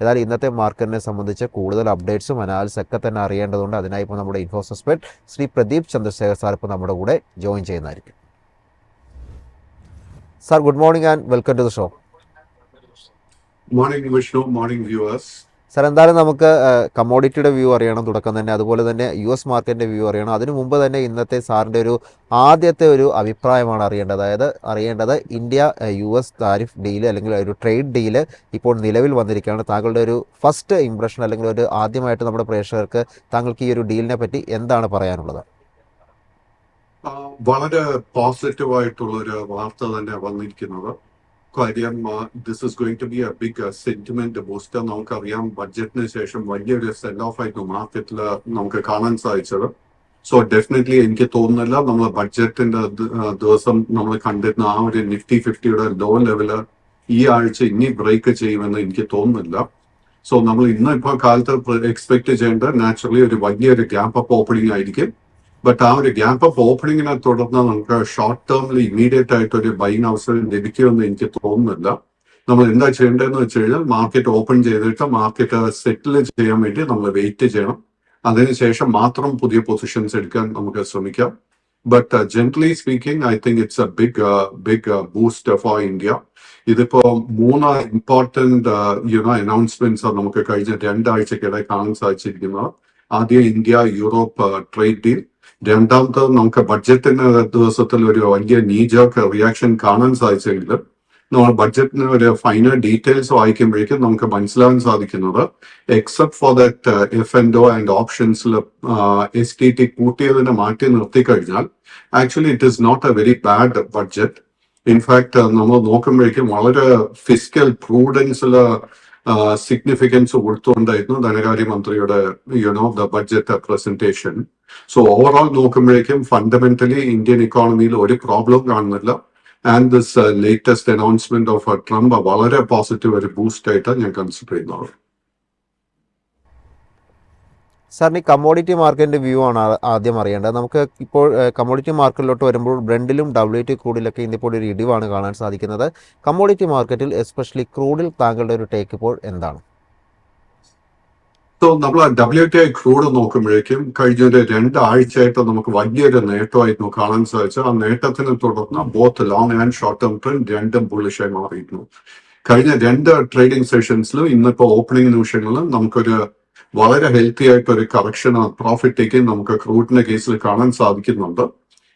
ഏതായാലും ഇന്നത്തെ മാർക്കറ്റിനെ സംബന്ധിച്ച് കൂടുതൽ അപ്ഡേറ്റ്സും അനാലിസ് ഒക്കെ തന്നെ അറിയേണ്ടതുണ്ട്. അതിനായി ഇപ്പോൾ നമ്മുടെ ഇൻഫോസസ്പെക്ട് ശ്രീ പ്രദീപ് ചന്ദ്രശേഖർ സാർ ഇപ്പോൾ നമ്മുടെ കൂടെ ജോയിൻ ചെയ്യുന്നതായിരിക്കും. Sir good morning and welcome to the show morning Vishnu morning viewers. Sir എന്തായാലും നമുക്ക് കമോഡിറ്റിയുടെ വ്യൂ അറിയണം തുടക്കം തന്നെ. അതുപോലെ തന്നെ യു എസ് മാർക്കറ്റിന്റെ വ്യൂ അറിയണം. അതിനു മുമ്പ് തന്നെ ഇന്നത്തെ സാറിന്റെ ഒരു ആദ്യത്തെ ഒരു അഭിപ്രായമാണ് അറിയേണ്ടത്. അതായത് അറിയേണ്ടത് India U S tariff deal അല്ലെങ്കിൽ ഒരു ട്രേഡ് ഡീൽ ഇപ്പോൾ നിലവിൽ വന്നിരിക്കുകയാണ്. താങ്കളുടെ ഒരു ഫസ്റ്റ് ഇംപ്രഷൻ അല്ലെങ്കിൽ ഒരു ആദ്യമായിട്ട് നമ്മുടെ പ്രേക്ഷകർക്ക് താങ്കൾക്ക് ഈ ഒരു ഡീലിനെ പറ്റി എന്താണ് പറയാനുള്ളത്? വളരെ പോസിറ്റീവായിട്ടുള്ളൊരു വാർത്ത തന്നെ വന്നിരിക്കുന്നത്. കാര്യം this is going to be a big sentiment booster നമുക്കറിയാം ബഡ്ജറ്റിന് ശേഷം വലിയൊരു സെൽ ഓഫ് ആയിരുന്നു മാർക്കറ്റിൽ നമുക്ക് കാണാൻ സാധിച്ചത്. സോ ഡെഫിനറ്റ്ലി എനിക്ക് തോന്നുന്നില്ല നമ്മൾ ബഡ്ജറ്റിന്റെ ദിവസം നമ്മൾ കണ്ടിരുന്ന ആ ഒരു നിഫ്റ്റി ഫിഫ്റ്റിയുടെ ലോ ലെവൽ ഈ ആഴ്ച ഇനി ബ്രേക്ക് ചെയ്യുമെന്ന് എനിക്ക് തോന്നുന്നില്ല. സോ നമ്മൾ ഇന്ന് ഇപ്പോൾ കാലത്ത് എക്സ്പെക്ട് ചെയ്യേണ്ടത് നാച്ചുറലി ഒരു വലിയൊരു ഗ്യാപ്പ് അപ്പ് ഓപ്പണിംഗ് ആയിരിക്കും. ബട്ട് ആ ഒരു ഗ്യാപ്പ് ഓഫ് ഓപ്പണിങ്ങിനെ തുടർന്ന് നമുക്ക് ഷോർട്ട് ടേമിൽ ഇമ്മീഡിയറ്റ് ആയിട്ട് ഒരു ബൈങ് അവസരം ലഭിക്കുമെന്ന് എനിക്ക് തോന്നുന്നില്ല. നമ്മൾ എന്താ ചെയ്യേണ്ടതെന്ന് വെച്ച് കഴിഞ്ഞാൽ മാർക്കറ്റ് ഓപ്പൺ ചെയ്തിട്ട് മാർക്കറ്റ് സെറ്റിൽ ചെയ്യാൻ വേണ്ടി നമ്മൾ വെയിറ്റ് ചെയ്യണം. അതിനുശേഷം മാത്രം പുതിയ പൊസിഷൻസ് എടുക്കാൻ നമുക്ക് ശ്രമിക്കാം. But generally speaking I think it's a big big boost for India ഇതിപ്പോ മൂന്ന് ഇമ്പോർട്ടന്റ് യുനോ അനൗൺസ്മെന്റ്സ് നമുക്ക് കഴിഞ്ഞ രണ്ടാഴ്ചക്കിടെ കാണാൻ സാധിച്ചിരിക്കുന്നത്. ആദ്യം ഇന്ത്യ യൂറോപ്പ് ട്രേഡ് ഡീൽ രണ്ടാമത്തെ നമുക്ക് ബഡ്ജറ്റിന് ദിവസത്തിൽ ഒരു വലിയ നീജോക്ക് റിയാക്ഷൻ കാണാൻ സാധിച്ചെങ്കിലും നമ്മൾ ബഡ്ജറ്റിന് ഒരു ഫൈനൽ ഡീറ്റെയിൽസ് വായിക്കുമ്പോഴേക്കും നമുക്ക് മനസ്സിലാവാൻ സാധിക്കുന്നത് except for that F and O and ഓപ്ഷൻസിൽ S T T കൂട്ടിയതിനെ മാറ്റി നിർത്തി കഴിഞ്ഞാൽ actually it is not a very bad budget in fact നമ്മൾ നോക്കുമ്പോഴേക്കും വളരെ ഫിസിക്കൽ പ്രൂഡൻസിൽ സിഗ്നിഫിക്കൻസ് കൊടുത്തുകൊണ്ടായിരുന്നു ധനകാര്യമന്ത്രിയുടെ you know the budget presentation so overall നോക്കുമ്പോഴേക്കും fundamentally Indian ഇക്കോണമിയിൽ ഒരു പ്രോബ്ലം കാണുന്നില്ല. And this latest announcement of Trump വളരെ പോസിറ്റീവ് ഒരു ബൂസ്റ്റ് ആയിട്ട് ഞാൻ കൺസിഡർ ചെയ്യുന്നത് സാറിന് ഈ കമ്മോഡിറ്റി മാർക്കറ്റിന്റെ വ്യൂ ആണ് ആദ്യം അറിയേണ്ടത്. നമുക്ക് ഇപ്പോൾ കമ്മോഡിറ്റി മാർക്കറ്റിലോട്ട് വരുമ്പോൾ ബ്രണ്ടിലും ഡബ്ല്യു ടി ക്രൂഡിലൊക്കെ ഇന്നിപ്പോൾ ഒരു ഇടിവാണ് കാണാൻ സാധിക്കുന്നത്. കമ്മോഡിറ്റി മാർക്കറ്റിൽ എസ്പെഷ്യലി ക്രൂഡിൽ താങ്കളുടെ ഒരു ടേക്ക് ഇപ്പോൾ എന്താണ്? സോ നമ്മൾ ഡബ്ല്യു ടി ഐ ക്രൂഡ് നോക്കുമ്പോഴേക്കും കഴിഞ്ഞ ഒരു രണ്ടാഴ്ചയായിട്ട് നമുക്ക് വലിയൊരു നേട്ടമായിരുന്നു കാണാൻ സാധിച്ചത് ആ നേട്ടത്തിനെ തുടർന്ന് both long and short term trend രണ്ടും ബുള്ളിഷായി മാറിയിരുന്നു. കഴിഞ്ഞ രണ്ട് ട്രേഡിംഗ് സെഷൻസിലും ഇന്നിപ്പോ ഓപ്പണിംഗ് നിമിഷങ്ങളിലും നമുക്കൊരു വളരെ ഹെൽത്തി ആയിട്ട് ഒരു കറക്ഷൻ പ്രോഫിറ്റ് ടേക്കിംഗ് നമുക്ക് ക്രൂഡിന്റെ കേസിൽ കാണാൻ സാധിക്കുന്നുണ്ട്.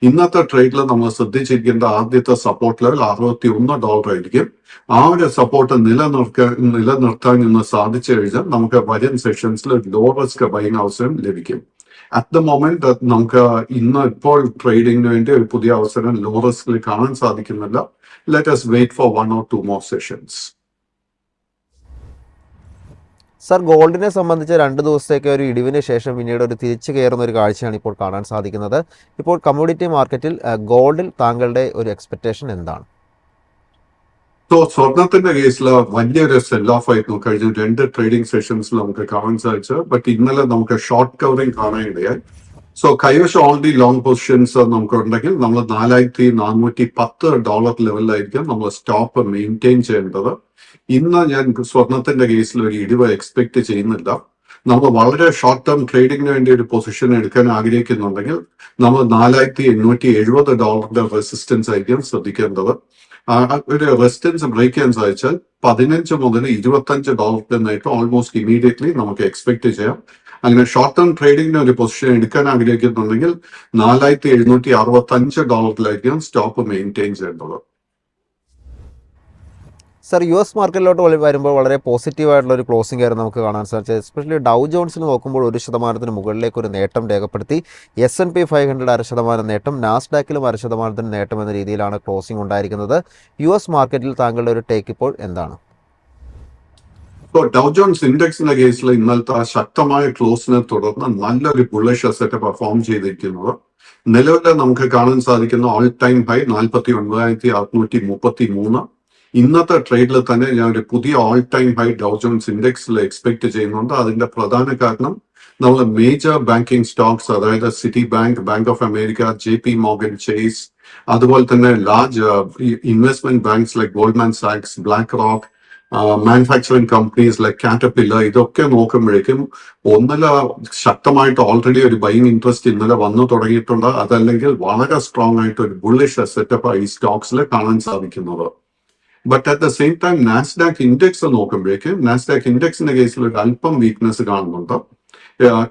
ഇന്നത്തെ ട്രേഡിൽ നമ്മൾ ശ്രദ്ധിച്ചിരിക്കേണ്ട ആദ്യത്തെ സപ്പോർട്ട് ലെവൽ അറുപത്തി ഒന്ന് ഡോളർ ആയിരിക്കും. ആ ഒരു സപ്പോർട്ട് നിലനിർത്താൻ നിലനിർത്താൻ ഇന്ന് സാധിച്ചു കഴിഞ്ഞാൽ നമുക്ക് വരും സെഷൻസിൽ ലോ റിസ്ക് ബൈങ് അവസരം ലഭിക്കും. അറ്റ് ദ മൊമെന്റ് നമുക്ക് ഇന്ന് ഇപ്പോൾ ട്രേഡിങ്ങിന് വേണ്ടി ഒരു പുതിയ അവസരം ലോ റിസ്കിൽ കാണാൻ സാധിക്കുന്നില്ല. Let us wait for one or two more sessions sir ഗോൾഡിനെ സംബന്ധിച്ച് രണ്ട് ദിവസത്തേക്ക് ഒരു ഇടിവിന് ശേഷം പിന്നീട് ഒരു തിരിച്ചു കയറുന്ന ഒരു കാഴ്ചയാണ് ഇപ്പോൾ കാണാൻ സാധിക്കുന്നത്. ഇപ്പോൾ കമ്മോഡിറ്റി മാർക്കറ്റിൽ ഗോൾഡിൽ താങ്കളുടെ ഒരു എക്സ്പെക്ടേഷൻ എന്താണ്? സ്വർണത്തിന്റെ കേസിൽ വലിയൊരു സെൽ ഓഫ് ആയിരുന്നു കഴിഞ്ഞ രണ്ട് ട്രേഡിംഗ് സെഷൻസിൽ നമുക്ക് കാണാൻ സാധിച്ചത്. ബട്ട് ഇന്നലെ നമുക്ക് ഷോർട്ട് കവറിംഗ് കാണാനിടയായി സോ കൈവശം ഓൾറെഡി ലോങ് പൊസിഷൻസ് നമുക്ക് ഉണ്ടെങ്കിൽ നമ്മൾ നാലായിരത്തി നാനൂറ്റി പത്ത് ഡോളർ ലെവലിലായിരിക്കും നമ്മൾ സ്റ്റോപ്പ് മെയിന്റെയിൻ ചെയ്യേണ്ടത്. ഇന്ന് ഞാൻ സ്വർണത്തിന്റെ കേസിൽ ഒരു ഇടിവ് എക്സ്പെക്ട് ചെയ്യുന്നില്ല. നമ്മൾ വളരെ ഷോർട്ട് ടേം ട്രേഡിംഗിന് വേണ്ടി ഒരു പൊസിഷൻ എടുക്കാൻ ആഗ്രഹിക്കുന്നുണ്ടെങ്കിൽ നമ്മൾ നാലായിരത്തി എണ്ണൂറ്റി എഴുപത് ഡോളറിന്റെ റെസിസ്റ്റൻസ് ആയിരിക്കും ശ്രദ്ധിക്കേണ്ടത്. ഒരു റെസിസ്റ്റൻസ് ബ്രേക്ക് ചെയ്യാൻ സാധിച്ചാൽ പതിനഞ്ച് മുതൽ ഇരുപത്തഞ്ച് ഡോളറിന്റെ നേട്ടം ഓൾമോസ്റ്റ് ഇമീഡിയറ്റ്ലി നമുക്ക് എക്സ്പെക്ട് ചെയ്യാം. അങ്ങനെ ഷോർട്ട് ടേം ട്രേഡിംഗിന് ഒരു പൊസിഷൻ എടുക്കാൻ ആഗ്രഹിക്കുന്നുണ്ടെങ്കിൽ നാലായിരത്തി എഴുന്നൂറ്റി അറുപത്തി അഞ്ച് ഡോളറിലായിരിക്കും സ്റ്റോപ്പ് മെയിന്റെയിൻ ചെയ്യേണ്ടത്. സർ യു എസ് മാർക്കറ്റിലോട്ട് വരുമ്പോൾ വളരെ പോസിറ്റീവ് ആയിട്ടുള്ള ഒരു ക്ലോസിംഗ് ആയിരുന്നു നമുക്ക് കാണാൻ സാധിച്ചത് എസ്പെഷ്യലി ഡൗ ജോൺസിന് നോക്കുമ്പോൾ ഒരു ശതമാനത്തിന് മുകളിലേക്ക് ഒരു നേട്ടം രേഖപ്പെടുത്തി. S and P five hundred അര ശതമാനം നേട്ടം. നാസ്ഡാക്കിലും അര ശതമാനത്തിന് നേട്ടം എന്ന രീതിയിലാണ് ക്ലോസിംഗ് ഉണ്ടായിരിക്കുന്നത്. യു എസ് മാർക്കറ്റിൽ താങ്കളുടെ ഒരു ടേക്ക് ഇപ്പോൾ എന്താണ്? ഇപ്പോൾ ഡൗ ജോൺസ് ഇൻഡെക്സിന്റെ കേസിൽ ഇന്നലത്തെ ശക്തമായ ക്ലോസിനെ തുടർന്ന് നല്ലൊരു ബുള്ളിഷ് അസറ്റ് പെർഫോം ചെയ്തിരിക്കുന്നത് നിലവിൽ നമുക്ക് കാണാൻ സാധിക്കുന്ന ഓൾ ടൈം ഹൈ നാൽപ്പത്തി ഒൻപതിനായിരത്തി അറുന്നൂറ്റി മുപ്പത്തി മൂന്ന്. ഇന്നത്തെ ട്രേഡിൽ തന്നെ ഞാൻ ഒരു പുതിയ all time high Dow Jones ഇൻഡെക്സിൽ expect ചെയ്യുന്നുണ്ട്. അതിന്റെ പ്രധാന കാരണം നമ്മൾ മേജർ ബാങ്കിങ് സ്റ്റോക്സ് അതായത് Citibank bank of America J P Morgan Chase അതുപോലെ തന്നെ large investment banks like Goldman സാക്സ് BlackRock manufacturing companies like Caterpillar ഇതൊക്കെ നോക്കുമ്പോഴേക്കും ഒന്നല്ല ശക്തമായിട്ട് ഓൾറെഡി ഒരു ബൈങ് ഇൻട്രസ്റ്റ് ഇന്നലെ വന്നു തുടങ്ങിയിട്ടുണ്ട്. അതല്ലെങ്കിൽ വളരെ സ്ട്രോങ് ആയിട്ട് ഒരു ബുള്ളിഷ് സെറ്റപ്പ് ഈ സ്റ്റോക്സിൽ കാണാൻ സാധിക്കുന്നത്. But at the same time Nasdaq index നോക്കുമ്പോഴേക്ക് Nasdaq ഇൻഡെക്സിന്റെ കേസിൽ ഒരു അല്പം വീക്ക്നെസ് കാണുന്നുണ്ട്.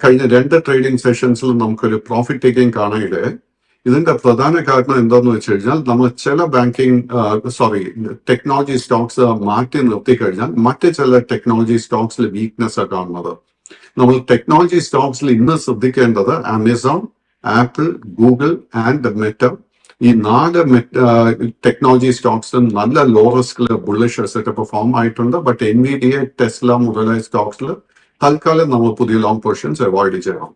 കഴിഞ്ഞ രണ്ട് ട്രേഡിംഗ് സെഷൻസിൽ നമുക്കൊരു പ്രോഫിറ്റ് ടേക്കിംഗ് കാണാനിടെ ഇതിന്റെ പ്രധാന കാരണം എന്താന്ന് വെച്ച് കഴിഞ്ഞാൽ നമ്മൾ ചില ബാങ്കിങ് സോറി ടെക്നോളജി സ്റ്റോക്സ് മാറ്റി നിർത്തി കഴിഞ്ഞാൽ മറ്റ് ചില ടെക്നോളജി സ്റ്റോക്സിൽ വീക്ക്നെസ് കാണുന്നത്. നമ്മൾ ടെക്നോളജി സ്റ്റോക്സിൽ ഇന്ന് ശ്രദ്ധിക്കേണ്ടത് Amazon Apple Google and Meta ഈ നാല് ടെക്നോളജി സ്റ്റോക്സിലും നല്ല ലോ റിസ്കിൽ ബുള്ളിഷ് അസറ്റ് പെർഫോം ആയിട്ടുണ്ട് but N V D A Tesla മുതലായ സ്റ്റോക്സിൽ തൽക്കാലം നമ്മൾ പുതിയ ലോങ് പൊസിഷൻസ് അവോയ്ഡ് ചെയ്യണം.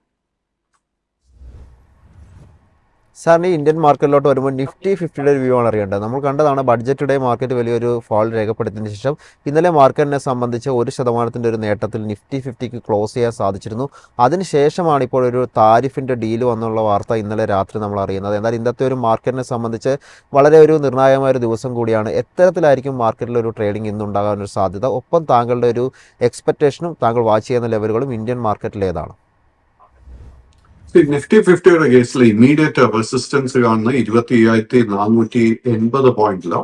സാറിന് ഇന്ത്യൻ മാർക്കറ്റിലോട്ട് വരുമ്പോൾ നിഫ്റ്റി ഫിഫ്റ്റിയുടെ ഒരു വ്യൂ ആണ് അറിയേണ്ടത്. നമ്മൾ കണ്ടതാണ് ബഡ്ജറ്റ് ഡേ മാർക്കറ്റ് വലിയൊരു ഫാൾ രേഖപ്പെടുത്തിയതിന് ശേഷം ഇന്നലെ മാർക്കറ്റിനെ സംബന്ധിച്ച് ഒരു ശതമാനത്തിന്റെ ഒരു നേട്ടത്തിൽ നിഫ്റ്റി ഫിഫ്റ്റിക്ക് ക്ലോസ് ചെയ്യാൻ സാധിച്ചിരുന്നു. അതിനുശേഷമാണ് ഇപ്പോൾ ഒരു താരിഫിന്റെ ഡീൽ വന്നുള്ള വാർത്ത ഇന്നലെ രാത്രി നമ്മൾ അറിയുന്നത്. എന്നാൽ ഇന്നത്തെ ഒരു മാർക്കറ്റിനെ സംബന്ധിച്ച് വളരെ ഒരു നിർണായകമായ ഒരു ദിവസം കൂടിയാണ് എത്തരത്തിലായിരിക്കും മാർക്കറ്റിൽ ഒരു ട്രേഡിംഗ് ഇന്നുണ്ടാകാനൊരു സാധ്യത. ഒപ്പം താങ്കളുടെ ഒരു എക്സ്പെക്റ്റേഷനും താങ്കൾ വാച്ച് ചെയ്യുന്ന ലെവലുകളും ഇന്ത്യൻ മാർക്കറ്റിൽ ഏതാണ് നിഫ്റ്റി ഫിഫ്റ്റിയുടെ കേസിൽ ഇമ്മീഡിയറ്റ് റെസിസ്റ്റൻസ് കാണുന്ന ഇരുപത്തി അയ്യായിരത്തി നാനൂറ്റി എൺപത് പോയിന്റിലോ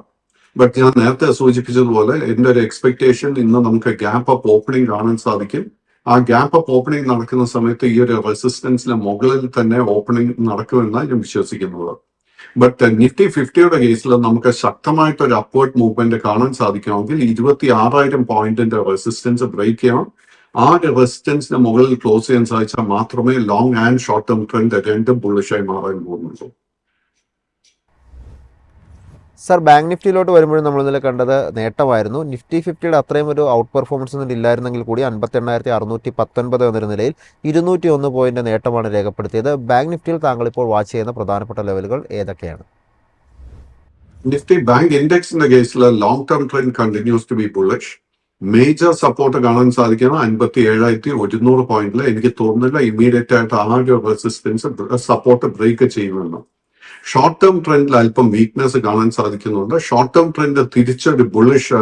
ബട്ട് ഞാൻ നേരത്തെ സൂചിപ്പിച്ചതുപോലെ എന്റെ ഒരു എക്സ്പെക്ടേഷൻ ഇന്ന് നമുക്ക് ഗ്യാപ്പ് അപ്പ് ഓപ്പണിംഗ് കാണാൻ സാധിക്കും. ആ ഗ്യാപ്പ് അപ്പ് ഓപ്പണിംഗ് നടക്കുന്ന സമയത്ത് ഈ ഒരു റെസിസ്റ്റൻസിന് മുകളിൽ തന്നെ ഓപ്പണിംഗ് നടക്കുമെന്നാണ് ഞാൻ വിശ്വസിക്കുന്നത്. ബട്ട് നിഫ്റ്റി ഫിഫ്റ്റിയുടെ കേസിൽ നമുക്ക് ശക്തമായിട്ട് ഒരു അപ്വേർഡ് മൂവ്മെന്റ് കാണാൻ സാധിക്കുമെങ്കിൽ ഇരുപത്തി ആറായിരം പോയിന്റിന്റെ റെസിസ്റ്റൻസ് ബ്രേക്ക് ചെയ്യണം. ആ റെസിസ്റ്റൻസിന് മുകളിൽ ക്ലോസ് ചെയ്യാൻ സാധിച്ചാൽ മാത്രമേ long and short term trend രണ്ടും ബുള്ളിഷായി മാറാൻ പോകുന്നുള്ളൂ. സാർ ബാങ്ക് നിഫ്റ്റിയിലോട്ട് വരുമ്പോഴും നമ്മൾ ഇന്നലെ കണ്ടത് നേട്ടമായിരുന്നു. നിഫ്റ്റി ഫിഫ്റ്റിയുടെ അത്രയും ഒരു ഔട്ട് പെർഫോമൻസ് ഒന്നും ഇല്ലായിരുന്നെങ്കിൽ കൂടി അൻപത്തി എണ്ണായിരത്തി അറുന്നൂറ്റി പത്തൊൻപത് എന്നൊരു നിലയിൽ ഇരുന്നൂറ്റി ഒന്ന് പോയിന്റ് നേട്ടമാണ് രേഖപ്പെടുത്തിയത്. ബാങ്ക് നിഫ്റ്റിയിൽ താങ്കൾ ഇപ്പോൾ വാച്ച് ചെയ്യുന്ന പ്രധാനപ്പെട്ട ലെവലുകൾ ഏതൊക്കെയാണ്? നിഫ്റ്റി ബാങ്ക് ഇൻഡെക്സിന്റെ കേസിൽ long term trend continues to be bullish major support കാണാൻ സാധിക്കണം. അൻപത്തി ഏഴായിരത്തി ഒരുന്നൂറ് പോയിന്റിൽ എനിക്ക് തോന്നുന്നില്ല ഇമ്മീഡിയറ്റ് ആയിട്ട് ആ ഒരു റെസിസ്റ്റൻസ് സപ്പോർട്ട് ബ്രേക്ക് ചെയ്യുമെന്ന്. ഷോർട്ട് ടേം ട്രെൻഡിൽ അല്പം വീക്ക്നെസ് കാണാൻ സാധിക്കുന്നുണ്ട്. ഷോർട്ട് ടേം ട്രെൻഡ് തിരിച്ചൊരു ബുള്ളിഷ്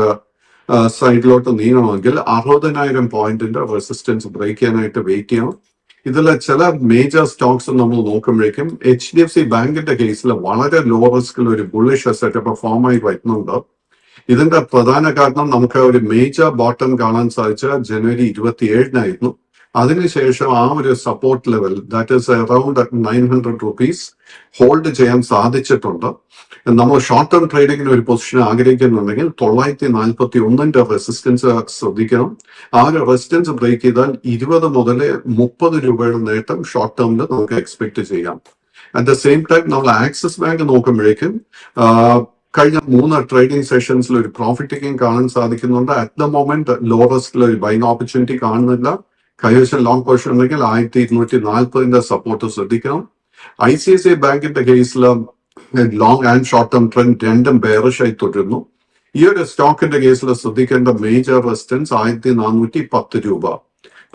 സൈഡിലോട്ട് നീങ്ങണമെങ്കിൽ അറുപതിനായിരം പോയിന്റിന്റെ റെസിസ്റ്റൻസ് ബ്രേക്ക് ചെയ്യാനായിട്ട് വെയിറ്റ് ചെയ്യണം. ഇതിലെ ചില മേജർ സ്റ്റോക്സ് നമ്മൾ നോക്കുമ്പോഴേക്കും എച്ച് ഡി എഫ് സി ബാങ്കിന്റെ കേസിൽ വളരെ ലോ റിസ്കിൽ ഒരു ബുള്ളിഷ് സെറ്റപ്പ് ആയി വരുന്നുണ്ട്. ഇതിന്റെ പ്രധാന കാരണം നമുക്ക് ഒരു മേജർ ബോട്ടം കാണാൻ സാധിച്ച ജനുവരി ഇരുപത്തി ഏഴിനായിരുന്നു അതിനുശേഷം ആ ഒരു support level that is around nine hundred rupees hold ചെയ്യാൻ സാധിച്ചിട്ടുണ്ട്. നമ്മൾ ഷോർട്ട് ടേം ട്രേഡിങ്ങിന് ഒരു പൊസിഷൻ ആഗ്രഹിക്കുന്നുണ്ടെങ്കിൽ തൊള്ളായിരത്തി നാൽപ്പത്തി ഒന്നിന്റെ റെസിസ്റ്റൻസ് ശ്രദ്ധിക്കണം. ആ ഒരു റെസിസ്റ്റൻസ് ബ്രേക്ക് ചെയ്താൽ ഇരുപത് മുതൽ മുപ്പത് രൂപയുടെ നേട്ടം ഷോർട്ട് ടേമിൽ നമുക്ക് എക്സ്പെക്ട് ചെയ്യാം. അറ്റ് ദ സെയിം ടൈം നമ്മൾ ആക്സിസ് ബാങ്ക് നോക്കുമ്പോഴേക്കും കഴിഞ്ഞ മൂന്ന് ട്രേഡിംഗ് സെഷൻസിൽ ഒരു പ്രോഫിറ്റ് ടേക്കിംഗ് കാണാൻ സാധിക്കുന്നുണ്ട്. അറ്റ് ദ മൊമെന്റ് ലോ റിസ്കിൽ ഒരു ബൈങ് ഓപ്പർച്യൂണിറ്റി കാണുന്നില്ല. കൈവശം ലോങ് പൊസിഷൻ ഉണ്ടെങ്കിൽ ആയിരത്തി ഇരുന്നൂറ്റി നാൽപ്പതിന്റെ സപ്പോർട്ട് ശ്രദ്ധിക്കണം I C I C I ബാങ്കിന്റെ കേസിൽ long and short term trend രണ്ടും ബെയറിഷായി തുടരുന്നു. ഈ ഒരു സ്റ്റോക്കിന്റെ കേസിൽ ശ്രദ്ധിക്കേണ്ട മേജർ റെസിസ്റ്റൻസ് ആയിരത്തി നാനൂറ്റി പത്ത് രൂപ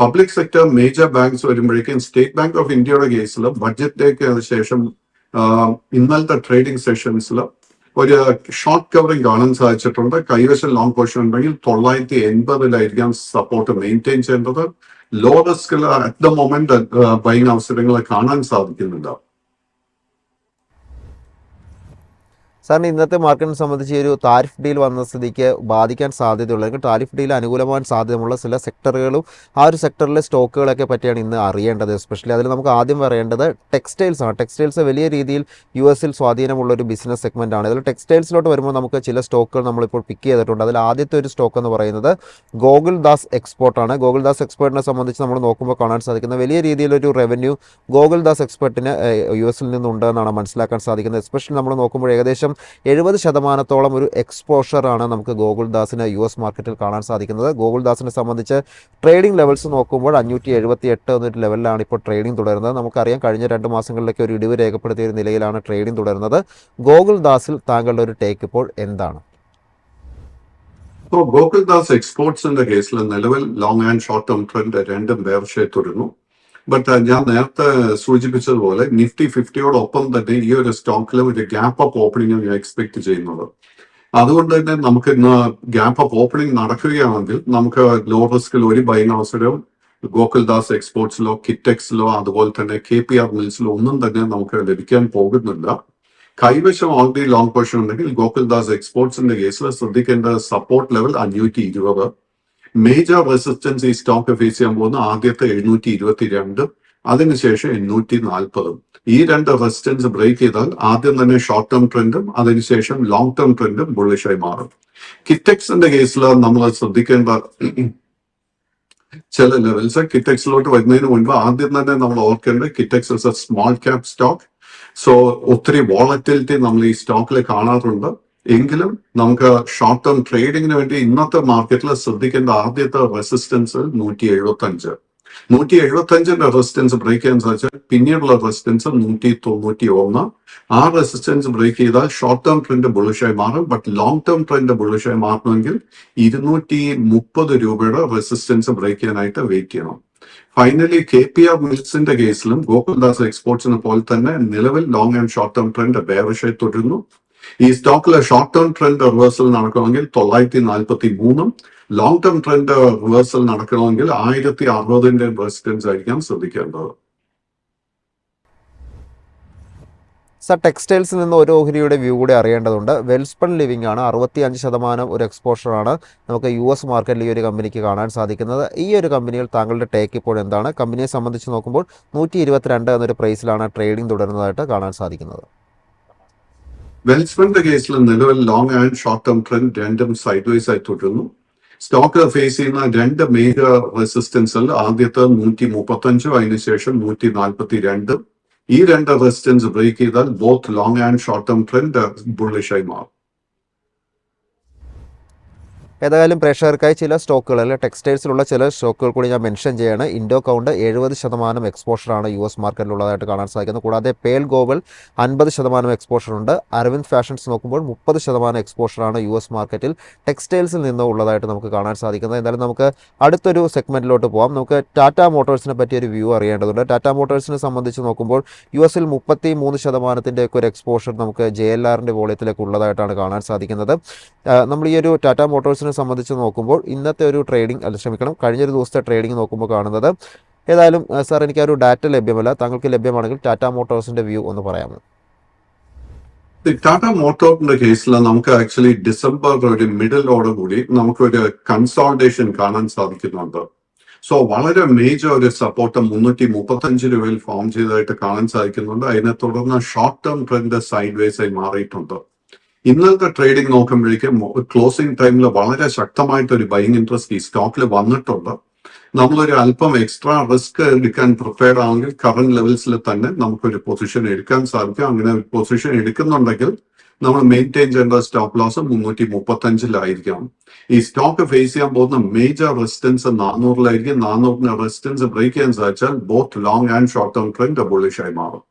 പബ്ലിക് സെക്ടർ മേജർ ബാങ്ക്സ് വരുമ്പോഴേക്കും സ്റ്റേറ്റ് ബാങ്ക് ഓഫ് ഇന്ത്യയുടെ കേസിൽ ബഡ്ജറ്റ് ബഡ്ജറ്റിലേക്ക് ശേഷം ഇന്നലത്തെ ട്രേഡിംഗ് സെഷൻസിൽ ഒരു ഷോർട്ട് കവറിംഗ് കാണാൻ സാധിച്ചിട്ടുണ്ട്. കൈവശം ലോങ് പൊസിഷൻ ഉണ്ടെങ്കിൽ തൊള്ളായിരത്തി എൺപതിലായിരിക്കാം സപ്പോർട്ട് മെയിന്റെയിൻ ചെയ്യേണ്ടത്. ലോ റിസ്കിൽ അറ്റ് ദ മൊമെന്റ് ബൈങ് അവസരങ്ങൾ കാണാൻ സാധിക്കുന്നില്ല സാറിന് ഇന്നത്തെ മാർക്കറ്റിനെ സംബന്ധിച്ച് ഒരു താരിഫ് ഡീൽ വന്ന സ്ഥിതിക്ക് ബാധിക്കാൻ സാധ്യതയുള്ള. അല്ലെങ്കിൽ താരിഫ് ഡീൽ അനുകൂലമാകാൻ സാധ്യതയുള്ള ചില സെക്ടറുകളും ആ ഒരു സെക്ടറിലെ സ്റ്റോക്കുകളൊക്കെ പറ്റിയാണ് ഇന്ന് അറിയേണ്ടത്. എസ്പെഷ്യലി അതിൽ നമുക്ക് ആദ്യം പറയേണ്ടത് ടെക്സ്റ്റൈൽസ് ആണ്. ടെക്സ്റ്റൈൽസ് വലിയ രീതിയിൽ യു എസിൽ സ്വാധീനമുള്ള ഒരു ബിസിനസ് സെഗ്മെന്റ് ആണ്. ഇതിൽ ടെക്സ്റ്റൈൽസിലോട്ട് വരുമ്പോൾ നമുക്ക് ചില സ്റ്റോക്കുകൾ നമ്മളിപ്പോൾ പിക്ക് ചെയ്തിട്ടുണ്ട്. അതിൽ ആദ്യത്തെ ഒരു സ്റ്റോക്ക് എന്ന് പറയുന്നത് ഗോകുൽ ദാസ് എക്സ്പോർട്ട് ആണ്. ഗോകുൽ ദാസ് എക്സ്പോർട്ടിനെ സംബന്ധിച്ച് നമ്മൾ നോക്കുമ്പോൾ കാണാൻ സാധിക്കുന്ന വലിയ രീതിയിലൊരു റവന്യൂ ഗോകുൽ ദാസ് എക്സ്പെർട്ടിന് യു എസിൽ നിന്നുണ്ട് എന്നാണ് മനസ്സിലാക്കാൻ സാധിക്കുന്നത്. എസ്പെഷ്യലി നമ്മൾ നോക്കുമ്പോൾ ഏകദേശം എഴുപത് ശതമാനത്തോളം ഒരു എക്സ്പോഷറാണ് നമുക്ക് ഗോകുൽദാസിന് യു എസ് മാർക്കറ്റിൽ കാണാൻ സാധിക്കുന്നത്. ഗോകുൽദാസിനെ സംബന്ധിച്ച് ട്രേഡിംഗ് ലെവൽസ് നോക്കുമ്പോൾ അഞ്ഞൂറ്റി എഴുപത്തി എട്ട് എന്നൊരു ലെവലിലാണ് ഇപ്പോൾ ട്രേഡിംഗ് തുടരുന്നത്. നമുക്കറിയാം കഴിഞ്ഞ രണ്ട് മാസങ്ങളിലേക്ക് ഒരു ഇടിവ് രേഖപ്പെടുത്തിയ ഒരു നിലയിലാണ് ട്രേഡിംഗ് തുടരുന്നത്. ഗോകുൽദാസിൽ താങ്കളുടെ ഒരു ടേക്ക് ഇപ്പോൾ എന്താണ്? ഇപ്പോൾ ഗോകുൽദാസ് എക്സ്പോർട്സിന്റെ കേസിൽ നിലവിൽ long and short term trend രണ്ടും വേർഷയെ തുടരുന്നു. ബട്ട് ഞാൻ നേരത്തെ സൂചിപ്പിച്ചതുപോലെ നിഫ്റ്റി ഫിഫ്റ്റിയോടൊപ്പം തന്നെ ഈ ഒരു സ്റ്റോക്കിലും ഒരു ഗ്യാപ്പ് അപ്പ് ഓപ്പണിംഗ് ഞാൻ എക്സ്പെക്ട് ചെയ്യുന്നത്. അതുകൊണ്ട് തന്നെ നമുക്ക് ഇന്ന് ഗ്യാപ്പ് ഓഫ് ഓപ്പണിംഗ് നടക്കുകയാണെങ്കിൽ നമുക്ക് ലോ റിസ്കിൽ ഒരു ബൈങ് അവസരവും ഗോകുൽദാസ് എക്സ്പോർട്സിലോ കിറ്റെക്സിലോ അതുപോലെ തന്നെ കെ പി ആർ മിൽസിലോ ഒന്നും തന്നെ നമുക്ക് ലഭിക്കാൻ പോകുന്നില്ല. കൈവശം ഓൾറെഡി ലോങ് പൊസിഷൻ ഉണ്ടെങ്കിൽ ഗോകുൽദാസ് എക്സ്പോർട്സിന്റെ കേസിൽ ശ്രദ്ധിക്കേണ്ട സപ്പോർട്ട് ലെവൽ അഞ്ഞൂറ്റി ഇരുപത്. മേജർ റെസിസ്റ്റൻസ് ഈ സ്റ്റോക്ക് ഫേസ് ചെയ്യാൻ പോകുന്ന ആദ്യത്തെ എഴുന്നൂറ്റി ഇരുപത്തി രണ്ടും അതിനുശേഷം എണ്ണൂറ്റി നാൽപ്പതും. ഈ രണ്ട് റെസിസ്റ്റൻസ് ബ്രേക്ക് ചെയ്താൽ ആദ്യം തന്നെ ഷോർട്ട് ടേം ട്രെൻഡും അതിനുശേഷം ലോങ് ടേം ട്രെൻഡും ബുള്ളിഷായി മാറും. കിറ്റെക്സിന്റെ കേസിൽ നമ്മൾ ശ്രദ്ധിക്കേണ്ട ചില ലെവൽസ് കിറ്റെക്സിലോട്ട് വരുന്നതിന് മുൻപ് ആദ്യം തന്നെ നമ്മൾ ഓർക്കേണ്ടത് Kitex is a small cap stock so ഒത്തിരി വോളറ്റിലിറ്റി നമ്മൾ ഈ സ്റ്റോക്കിൽ കാണാറുണ്ട്. എങ്കിലും നമുക്ക് ഷോർട്ട് ടേം ട്രേഡിങ്ങിന് വേണ്ടി ഇന്നത്തെ മാർക്കറ്റിൽ ശ്രദ്ധിക്കേണ്ട ആദ്യത്തെ റെസിസ്റ്റൻസ് നൂറ്റി എഴുപത്തി അഞ്ച് നൂറ്റി എഴുപത്തി അഞ്ചിന്റെ റെസിസ്റ്റൻസ് ബ്രേക്ക് ചെയ്യാൻ സാധിച്ചാൽ പിന്നീടുള്ള റെസിസ്റ്റൻസ് നൂറ്റി തൊണ്ണൂറ്റി ഒന്ന് ആ റെസിസ്റ്റൻസ് ബ്രേക്ക് ചെയ്താൽ ഷോർട്ട് ടേം ട്രെൻഡ് ബുളിഷായി മാറും. ബട്ട് ലോങ് ടേം ട്രെൻഡ് ബുളിഷായി മാറണമെങ്കിൽ ഇരുന്നൂറ്റി മുപ്പത് രൂപയുടെ റെസിസ്റ്റൻസ് ബ്രേക്ക് ചെയ്യാനായിട്ട് വെയിറ്റ് ചെയ്യണം. ഫൈനലി കെ പി ആർ മിൽസിന്റെ കേസിലും ഗോകുൽദാസ് എക്സ്പോർട്സിനെ പോലെ തന്നെ നിലവിൽ long and short term trend ബേറിഷായി തുടരുന്നു. ഈ സ്റ്റോക്കിലെ ഷോർട്ട് ടേം ട്രെൻഡ് റിവേഴ്സൽ നടക്കണമെങ്കിൽ തൊള്ളായിരത്തി നാൽപ്പത്തി മൂന്നും ലോങ് ടേം ട്രെൻഡ് റിവേഴ്സൽ നടക്കണമെങ്കിൽ ആയിരത്തി അറുപതിന്റെ റെസിഡൻസ് ആയിരിക്കാം ശ്രദ്ധിക്കേണ്ടത്. സർ ടെക്സ്റ്റൈൽസിൽ നിന്ന് ഒരു ഓഹരിയുടെ വ്യൂ കൂടി അറിയേണ്ടതുണ്ട്. വെൽസ്പൺ ലിവിംഗ് ആണ്. അറുപത്തി അഞ്ച് ശതമാനം ഒരു എക്സ്പോഷറാണ് നമുക്ക് യു എസ് മാർക്കറ്റിൽ ഈ ഒരു കമ്പനിക്ക് കാണാൻ സാധിക്കുന്നത്. ഈ ഒരു കമ്പനിയിൽ താങ്കളുടെ ടേക്ക് ഇപ്പോൾ എന്താണ്? കമ്പനിയെ സംബന്ധിച്ച് നോക്കുമ്പോൾ നൂറ്റി എന്നൊരു പ്രൈസിലാണ് ട്രേഡിംഗ് തുടരുന്നതായിട്ട് കാണാൻ സാധിക്കുന്നത്. വെൽസ്പെന്റെ കേസിൽ നിലവിൽ long and short term trend രണ്ടും സൈഡ് വൈസ് ആയി തുടരുന്നു. സ്റ്റോക്ക് ഫേസ് ചെയ്യുന്ന രണ്ട് മേജർ റെസിസ്റ്റൻസിൽ ആദ്യത്തെ നൂറ്റി മുപ്പത്തഞ്ചും അതിനുശേഷം നൂറ്റി നാൽപ്പത്തി രണ്ടും ഈ രണ്ട് റെസിസ്റ്റൻസ് ബ്രേക്ക് ചെയ്താൽ both long and short term trend ബുള്ളിഷായി മാറും. ഏതായാലും പ്രേക്ഷകർക്കായി ചില സ്റ്റോക്കുകൾ അല്ലെങ്കിൽ ടെക്സ്റ്റൈൽസിലുള്ള ചില സ്റ്റോക്കുകൾ കൂടി ഞാൻ മെൻഷൻ ചെയ്യാണ്. ഇൻഡോ കൗണ്ട് എഴുപത് ശതമാനം എക്സ്പോഷറാണ് യു എസ് മാർക്കറ്റിലുള്ളതായിട്ട് കാണാൻ സാധിക്കുന്നത്. കൂടാതെ പേൽ ഗോബൽ അൻപത് ശതമാനം എക്സ്പോഷറുണ്ട് അരവിന്ദ് ഫാഷൻസ് നോക്കുമ്പോൾ മുപ്പത് ശതമാനം എക്സ്പോഷറാണ് യു എസ് മാർക്കറ്റിൽ ടെക്സ്റ്റൈൽസിൽ നിന്ന് ഉള്ളതായിട്ട് നമുക്ക് കാണാൻ സാധിക്കുന്നത്. എന്തായാലും നമുക്ക് അടുത്തൊരു സെഗ്മെന്റിലോട്ട് പോകാം നമുക്ക് ടാറ്റ മോട്ടോഴ്സിനെ പറ്റി ഒരു വ്യൂ അറിയേണ്ടതുണ്ട്. ടാറ്റ മോട്ടോഴ്സിനെ സംബന്ധിച്ച് നോക്കുമ്പോൾ യു എസിൽ മുപ്പത്തി മൂന്ന് ശതമാനത്തിന്റെ ഒക്കെ ഒരു എക്സ്പോഷർ നമുക്ക് ജെ എൽ ആറിന്റെ വോളിയത്തിലേക്ക് ഉള്ളതായിട്ടാണ് കാണാൻ സാധിക്കുന്നത്. നമ്മൾ ഈ ഒരു ടാറ്റ മോട്ടോഴ്സിനെ സംബന്ധിച്ച് നോക്കുമ്പോൾ ഇന്നത്തെ ഒരു ട്രേഡിംഗ് അല്ല ക്ഷമിക്കണം കഴിഞ്ഞൊരു ദിവസത്തെ ട്രേഡിംഗ് നോക്കുമ്പോൾ കാണുന്നത് ഏതായാലും സാർ എനിക്ക് ആ ഒരു ഡാറ്റ ലഭ്യമല്ല. താങ്കൾക്ക് ലഭ്യമാണെങ്കിൽ ടാറ്റ മോട്ടോഴ്സിന്റെ വ്യൂ ഒന്ന് പറയാമോ? ടാറ്റ മോട്ടോറിന്റെ കേസിൽ നമുക്ക് ആക്ച്വലി ഡിസംബർ ഒരു മിഡിലോട് കൂടി നമുക്കൊരു കൺസോൾട്ടേഷൻ കാണാൻ സാധിക്കുന്നുണ്ട്. സോ വളരെ മേജർ ഒരു സപ്പോർട്ട് മുന്നൂറ്റി മുപ്പത്തഞ്ച് രൂപയിൽ ഫോം ചെയ്തതായിട്ട് കാണാൻ സാധിക്കുന്നുണ്ട്. അതിനെ തുടർന്ന് short term trend sideways ആയി മാറിയിട്ടുണ്ട്. ഇന്നലത്തെ ട്രേഡിംഗ് നോക്കുമ്പോഴേക്കും ക്ലോസിംഗ് ടൈമിൽ വളരെ ശക്തമായിട്ട് ഒരു ബൈങ് ഇൻട്രസ്റ്റ് ഈ സ്റ്റോക്കിൽ വന്നിട്ടുണ്ട്. നമ്മളൊരു അല്പം എക്സ്ട്രാ റിസ്ക് എടുക്കാൻ പ്രിപ്പയർഡ് ആണെങ്കിൽ കറന്റ് ലെവൽസിൽ തന്നെ നമുക്കൊരു പൊസിഷൻ എടുക്കാൻ സാധിക്കും. അങ്ങനെ ഒരു പൊസിഷൻ എടുക്കുന്നുണ്ടെങ്കിൽ നമ്മൾ മെയിന്റെയിൻ ചെയ്യേണ്ട സ്റ്റോപ്പ് ലോസ് മുന്നൂറ്റി മുപ്പത്തഞ്ചിലായിരിക്കാം ഈ സ്റ്റോക്ക് ഫേസ് ചെയ്യാൻ പോകുന്ന മേജർ റെസിസ്റ്റൻസ് നാനൂറിലായിരിക്കും നാനൂറിന് റെസിസ്റ്റൻസ് ബ്രേക്ക് ചെയ്യാൻ സാധിച്ചാൽ both long and short term trend ബുള്ളിഷായി മാറും.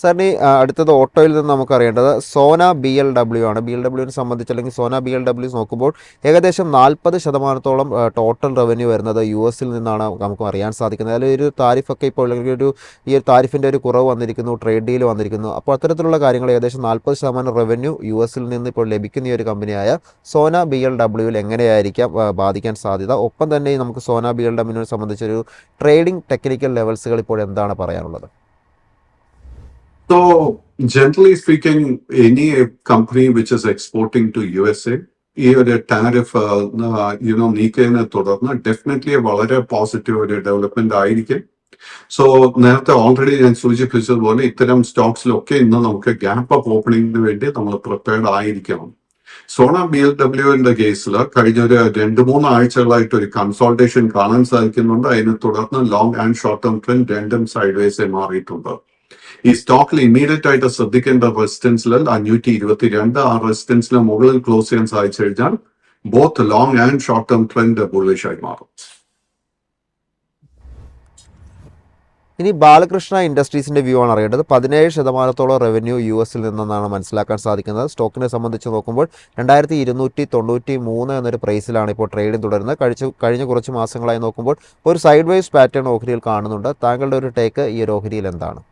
സാറിന് അടുത്തത് ഓട്ടോയിൽ നിന്ന് നമുക്കറിയേണ്ടത് സോന ബി എൽ ഡബ്ല്യു ആണ്. ബി എൽ ഡബ്ല്യുവിനെ സംബന്ധിച്ച് അല്ലെങ്കിൽ സോന ബി എൽ ഡബ്ല്യു നോക്കുമ്പോൾ ഏകദേശം നാൽപ്പത് ശതമാനത്തോളം ടോട്ടൽ റവന്യൂ വരുന്നത് യു എസിൽ നിന്നാണ് നമുക്ക് അറിയാൻ സാധിക്കുന്നത്. അതിൽ ഒരു താരിഫൊക്കെ ഇപ്പോൾ അല്ലെങ്കിൽ ഒരു ഈ ഒരു താരിഫിന്റെ ഒരു കുറവ് വന്നിരിക്കുന്നു ട്രേഡ് ഡീൽ വന്നിരിക്കുന്നു. അപ്പോൾ അത്തരത്തിലുള്ള കാര്യങ്ങൾ ഏകദേശം നാൽപ്പത് ശതമാനം റവന്യൂ യു എസിൽ നിന്ന് ഇപ്പോൾ ലഭിക്കുന്ന ഈ ഒരു കമ്പനിയായ സോന ബി എൽ ഡബ്ല്യുവിൽ എങ്ങനെയായിരിക്കാം ബാധിക്കാൻ സാധ്യത. ഒപ്പം തന്നെ നമുക്ക് സോന ബി എൽ ഡബ്ല്യുവിനെ സംബന്ധിച്ചൊരു ട്രേഡിംഗ് ടെക്നിക്കൽ ലെവൽസുകൾ ഇപ്പോൾ എന്താണ് പറയാനുള്ളത്? Generally speaking, any company which is exporting to USA, ഈ ഒരു ടാരിഫ് യുനോ നീക്കിയതിനെ തുടർന്ന് ഡെഫിനറ്റ്ലി വളരെ പോസിറ്റീവ് ഒരു ഡെവലപ്മെന്റ് ആയിരിക്കും. സോ നേരത്തെ ഓൾറെഡി ഞാൻ സൂചിപ്പിച്ചതുപോലെ ഇത്തരം സ്റ്റോക്സിലൊക്കെ ഇന്ന് നമുക്ക് ഗ്യാപ്പ് ഓഫ് ഓപ്പണിംഗിന് വേണ്ടി നമ്മൾ പ്രിപ്പയർഡ് ആയിരിക്കണം. സോണ ബി എൽ ഡബ്ല്യുവിന്റെ കേസിൽ കഴിഞ്ഞ ഒരു രണ്ട് മൂന്ന് ആഴ്ചകളായിട്ട് ഒരു കൺസൾട്ടേഷൻ കാണാൻ സാധിക്കുന്നുണ്ട്. അതിനെ തുടർന്ന് long and short term trend രണ്ടും സൈഡ് വേസ് മാറിയിട്ടുണ്ട്. ഈ സ്റ്റോക്കിൽ ഇമ്മീഡിയറ്റ് ആയിട്ട് ശ്രദ്ധിക്കേണ്ട റെസിസ്റ്റൻസിൽ അഞ്ഞൂറ്റി ഇരുപത്തി രണ്ട് ആ റെസിസ്റ്റൻസിന് മുകളിൽ ക്ലോസ് ചെയ്യാൻ സാധിച്ചു കഴിഞ്ഞാൽ both long and short term trend bullish ആയി മാറും. ഇനി ബാലകൃഷ്ണ ഇൻഡസ്ട്രീസിന്റെ വ്യൂ ആണ് അറിയേണ്ടത്. പതിനേഴ് ശതമാനത്തോളം റവന്യൂ യു എസിൽ നിന്നെന്നാണ് മനസ്സിലാക്കാൻ സാധിക്കുന്നത്. സ്റ്റോക്കിനെ സംബന്ധിച്ച് നോക്കുമ്പോൾ രണ്ടായിരത്തി ഇരുന്നൂറ്റി തൊണ്ണൂറ്റി മൂന്ന് എന്നൊരു പ്രൈസിലാണ് ഇപ്പോൾ ട്രേഡിംഗ് തുടരുന്നത്. കഴിച്ച് കഴിഞ്ഞ കുറച്ച് മാസങ്ങളായി നോക്കുമ്പോൾ ഒരു സൈഡ് വൈസ് പാറ്റേൺ ഓഹരിയിൽ കാണുന്നുണ്ട്. താങ്കളുടെ ഒരു ടേക്ക് ഈ ഒരു ഓഹരിയിൽ എന്താണ്?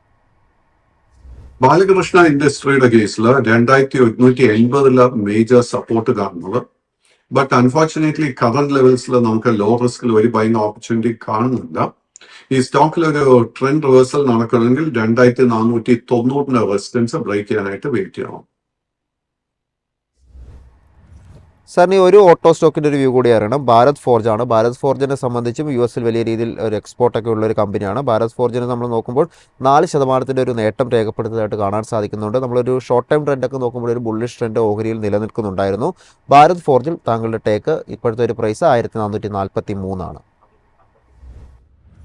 ബാലകൃഷ്ണ ഇൻഡസ്ട്രിയുടെ കേസിൽ രണ്ടായിരത്തി ഒരുന്നൂറ്റി എൺപതിലെ മേജർ സപ്പോർട്ട് കാണുന്നത് ബട്ട് അൺഫോർച്ചുനേറ്റ്ലി കറന്റ് ലെവൽസിൽ നമുക്ക് ലോ റിസ്കിൽ ഒരു ബൈങ് ഓപ്പർച്യൂണിറ്റി കാണുന്നില്ല. ഈ സ്റ്റോക്കിൽ ഒരു ട്രെൻഡ് റിവേഴ്സൽ നടക്കണമെങ്കിൽ രണ്ടായിരത്തി നാനൂറ്റി തൊണ്ണൂറിന്റെ റെസിസ്റ്റൻസ് ബ്രേക്ക് ചെയ്യാനായിട്ട് വെയിറ്റ് ചെയ്യണം. സാറിന് ഒരു ഓട്ടോ സ്റ്റോക്കിന്റെ ഒരു വ്യൂ കൂടി അറിയണം. ഭാരത് ഫോർജ് ആണ്. ഭാരത് ഫോർജിനെ സംബന്ധിച്ചും യു എസിൽ വലിയ രീതിയിൽ ഒരു എക്സ്പോർട്ടൊക്കെ ഉള്ള ഒരു കമ്പനിയാണ് ഭാരത് ഫോർജിനെ നമ്മൾ നോക്കുമ്പോൾ നാല് ശതമാനത്തിന്റെ ഒരു നേട്ടം രേഖപ്പെടുത്തിയതായിട്ട് കാണാൻ സാധിക്കുന്നുണ്ട്. നമ്മളൊരു ഷോർട്ട് ടൈം ട്രെൻഡൊക്കെ നോക്കുമ്പോൾ ഒരു ബുള്ളിഷ് ട്രെൻഡ് ഓഹരിയിൽ നിലനിൽക്കുന്നുണ്ടായിരുന്നു. ഭാരത് ഫോർജിൽ താങ്കളുടെ ടേക്ക് ഇപ്പോഴത്തെ ഒരു പ്രൈസ് ആയിരത്തി നാനൂറ്റി നാൽപ്പത്തി മൂന്നാണ്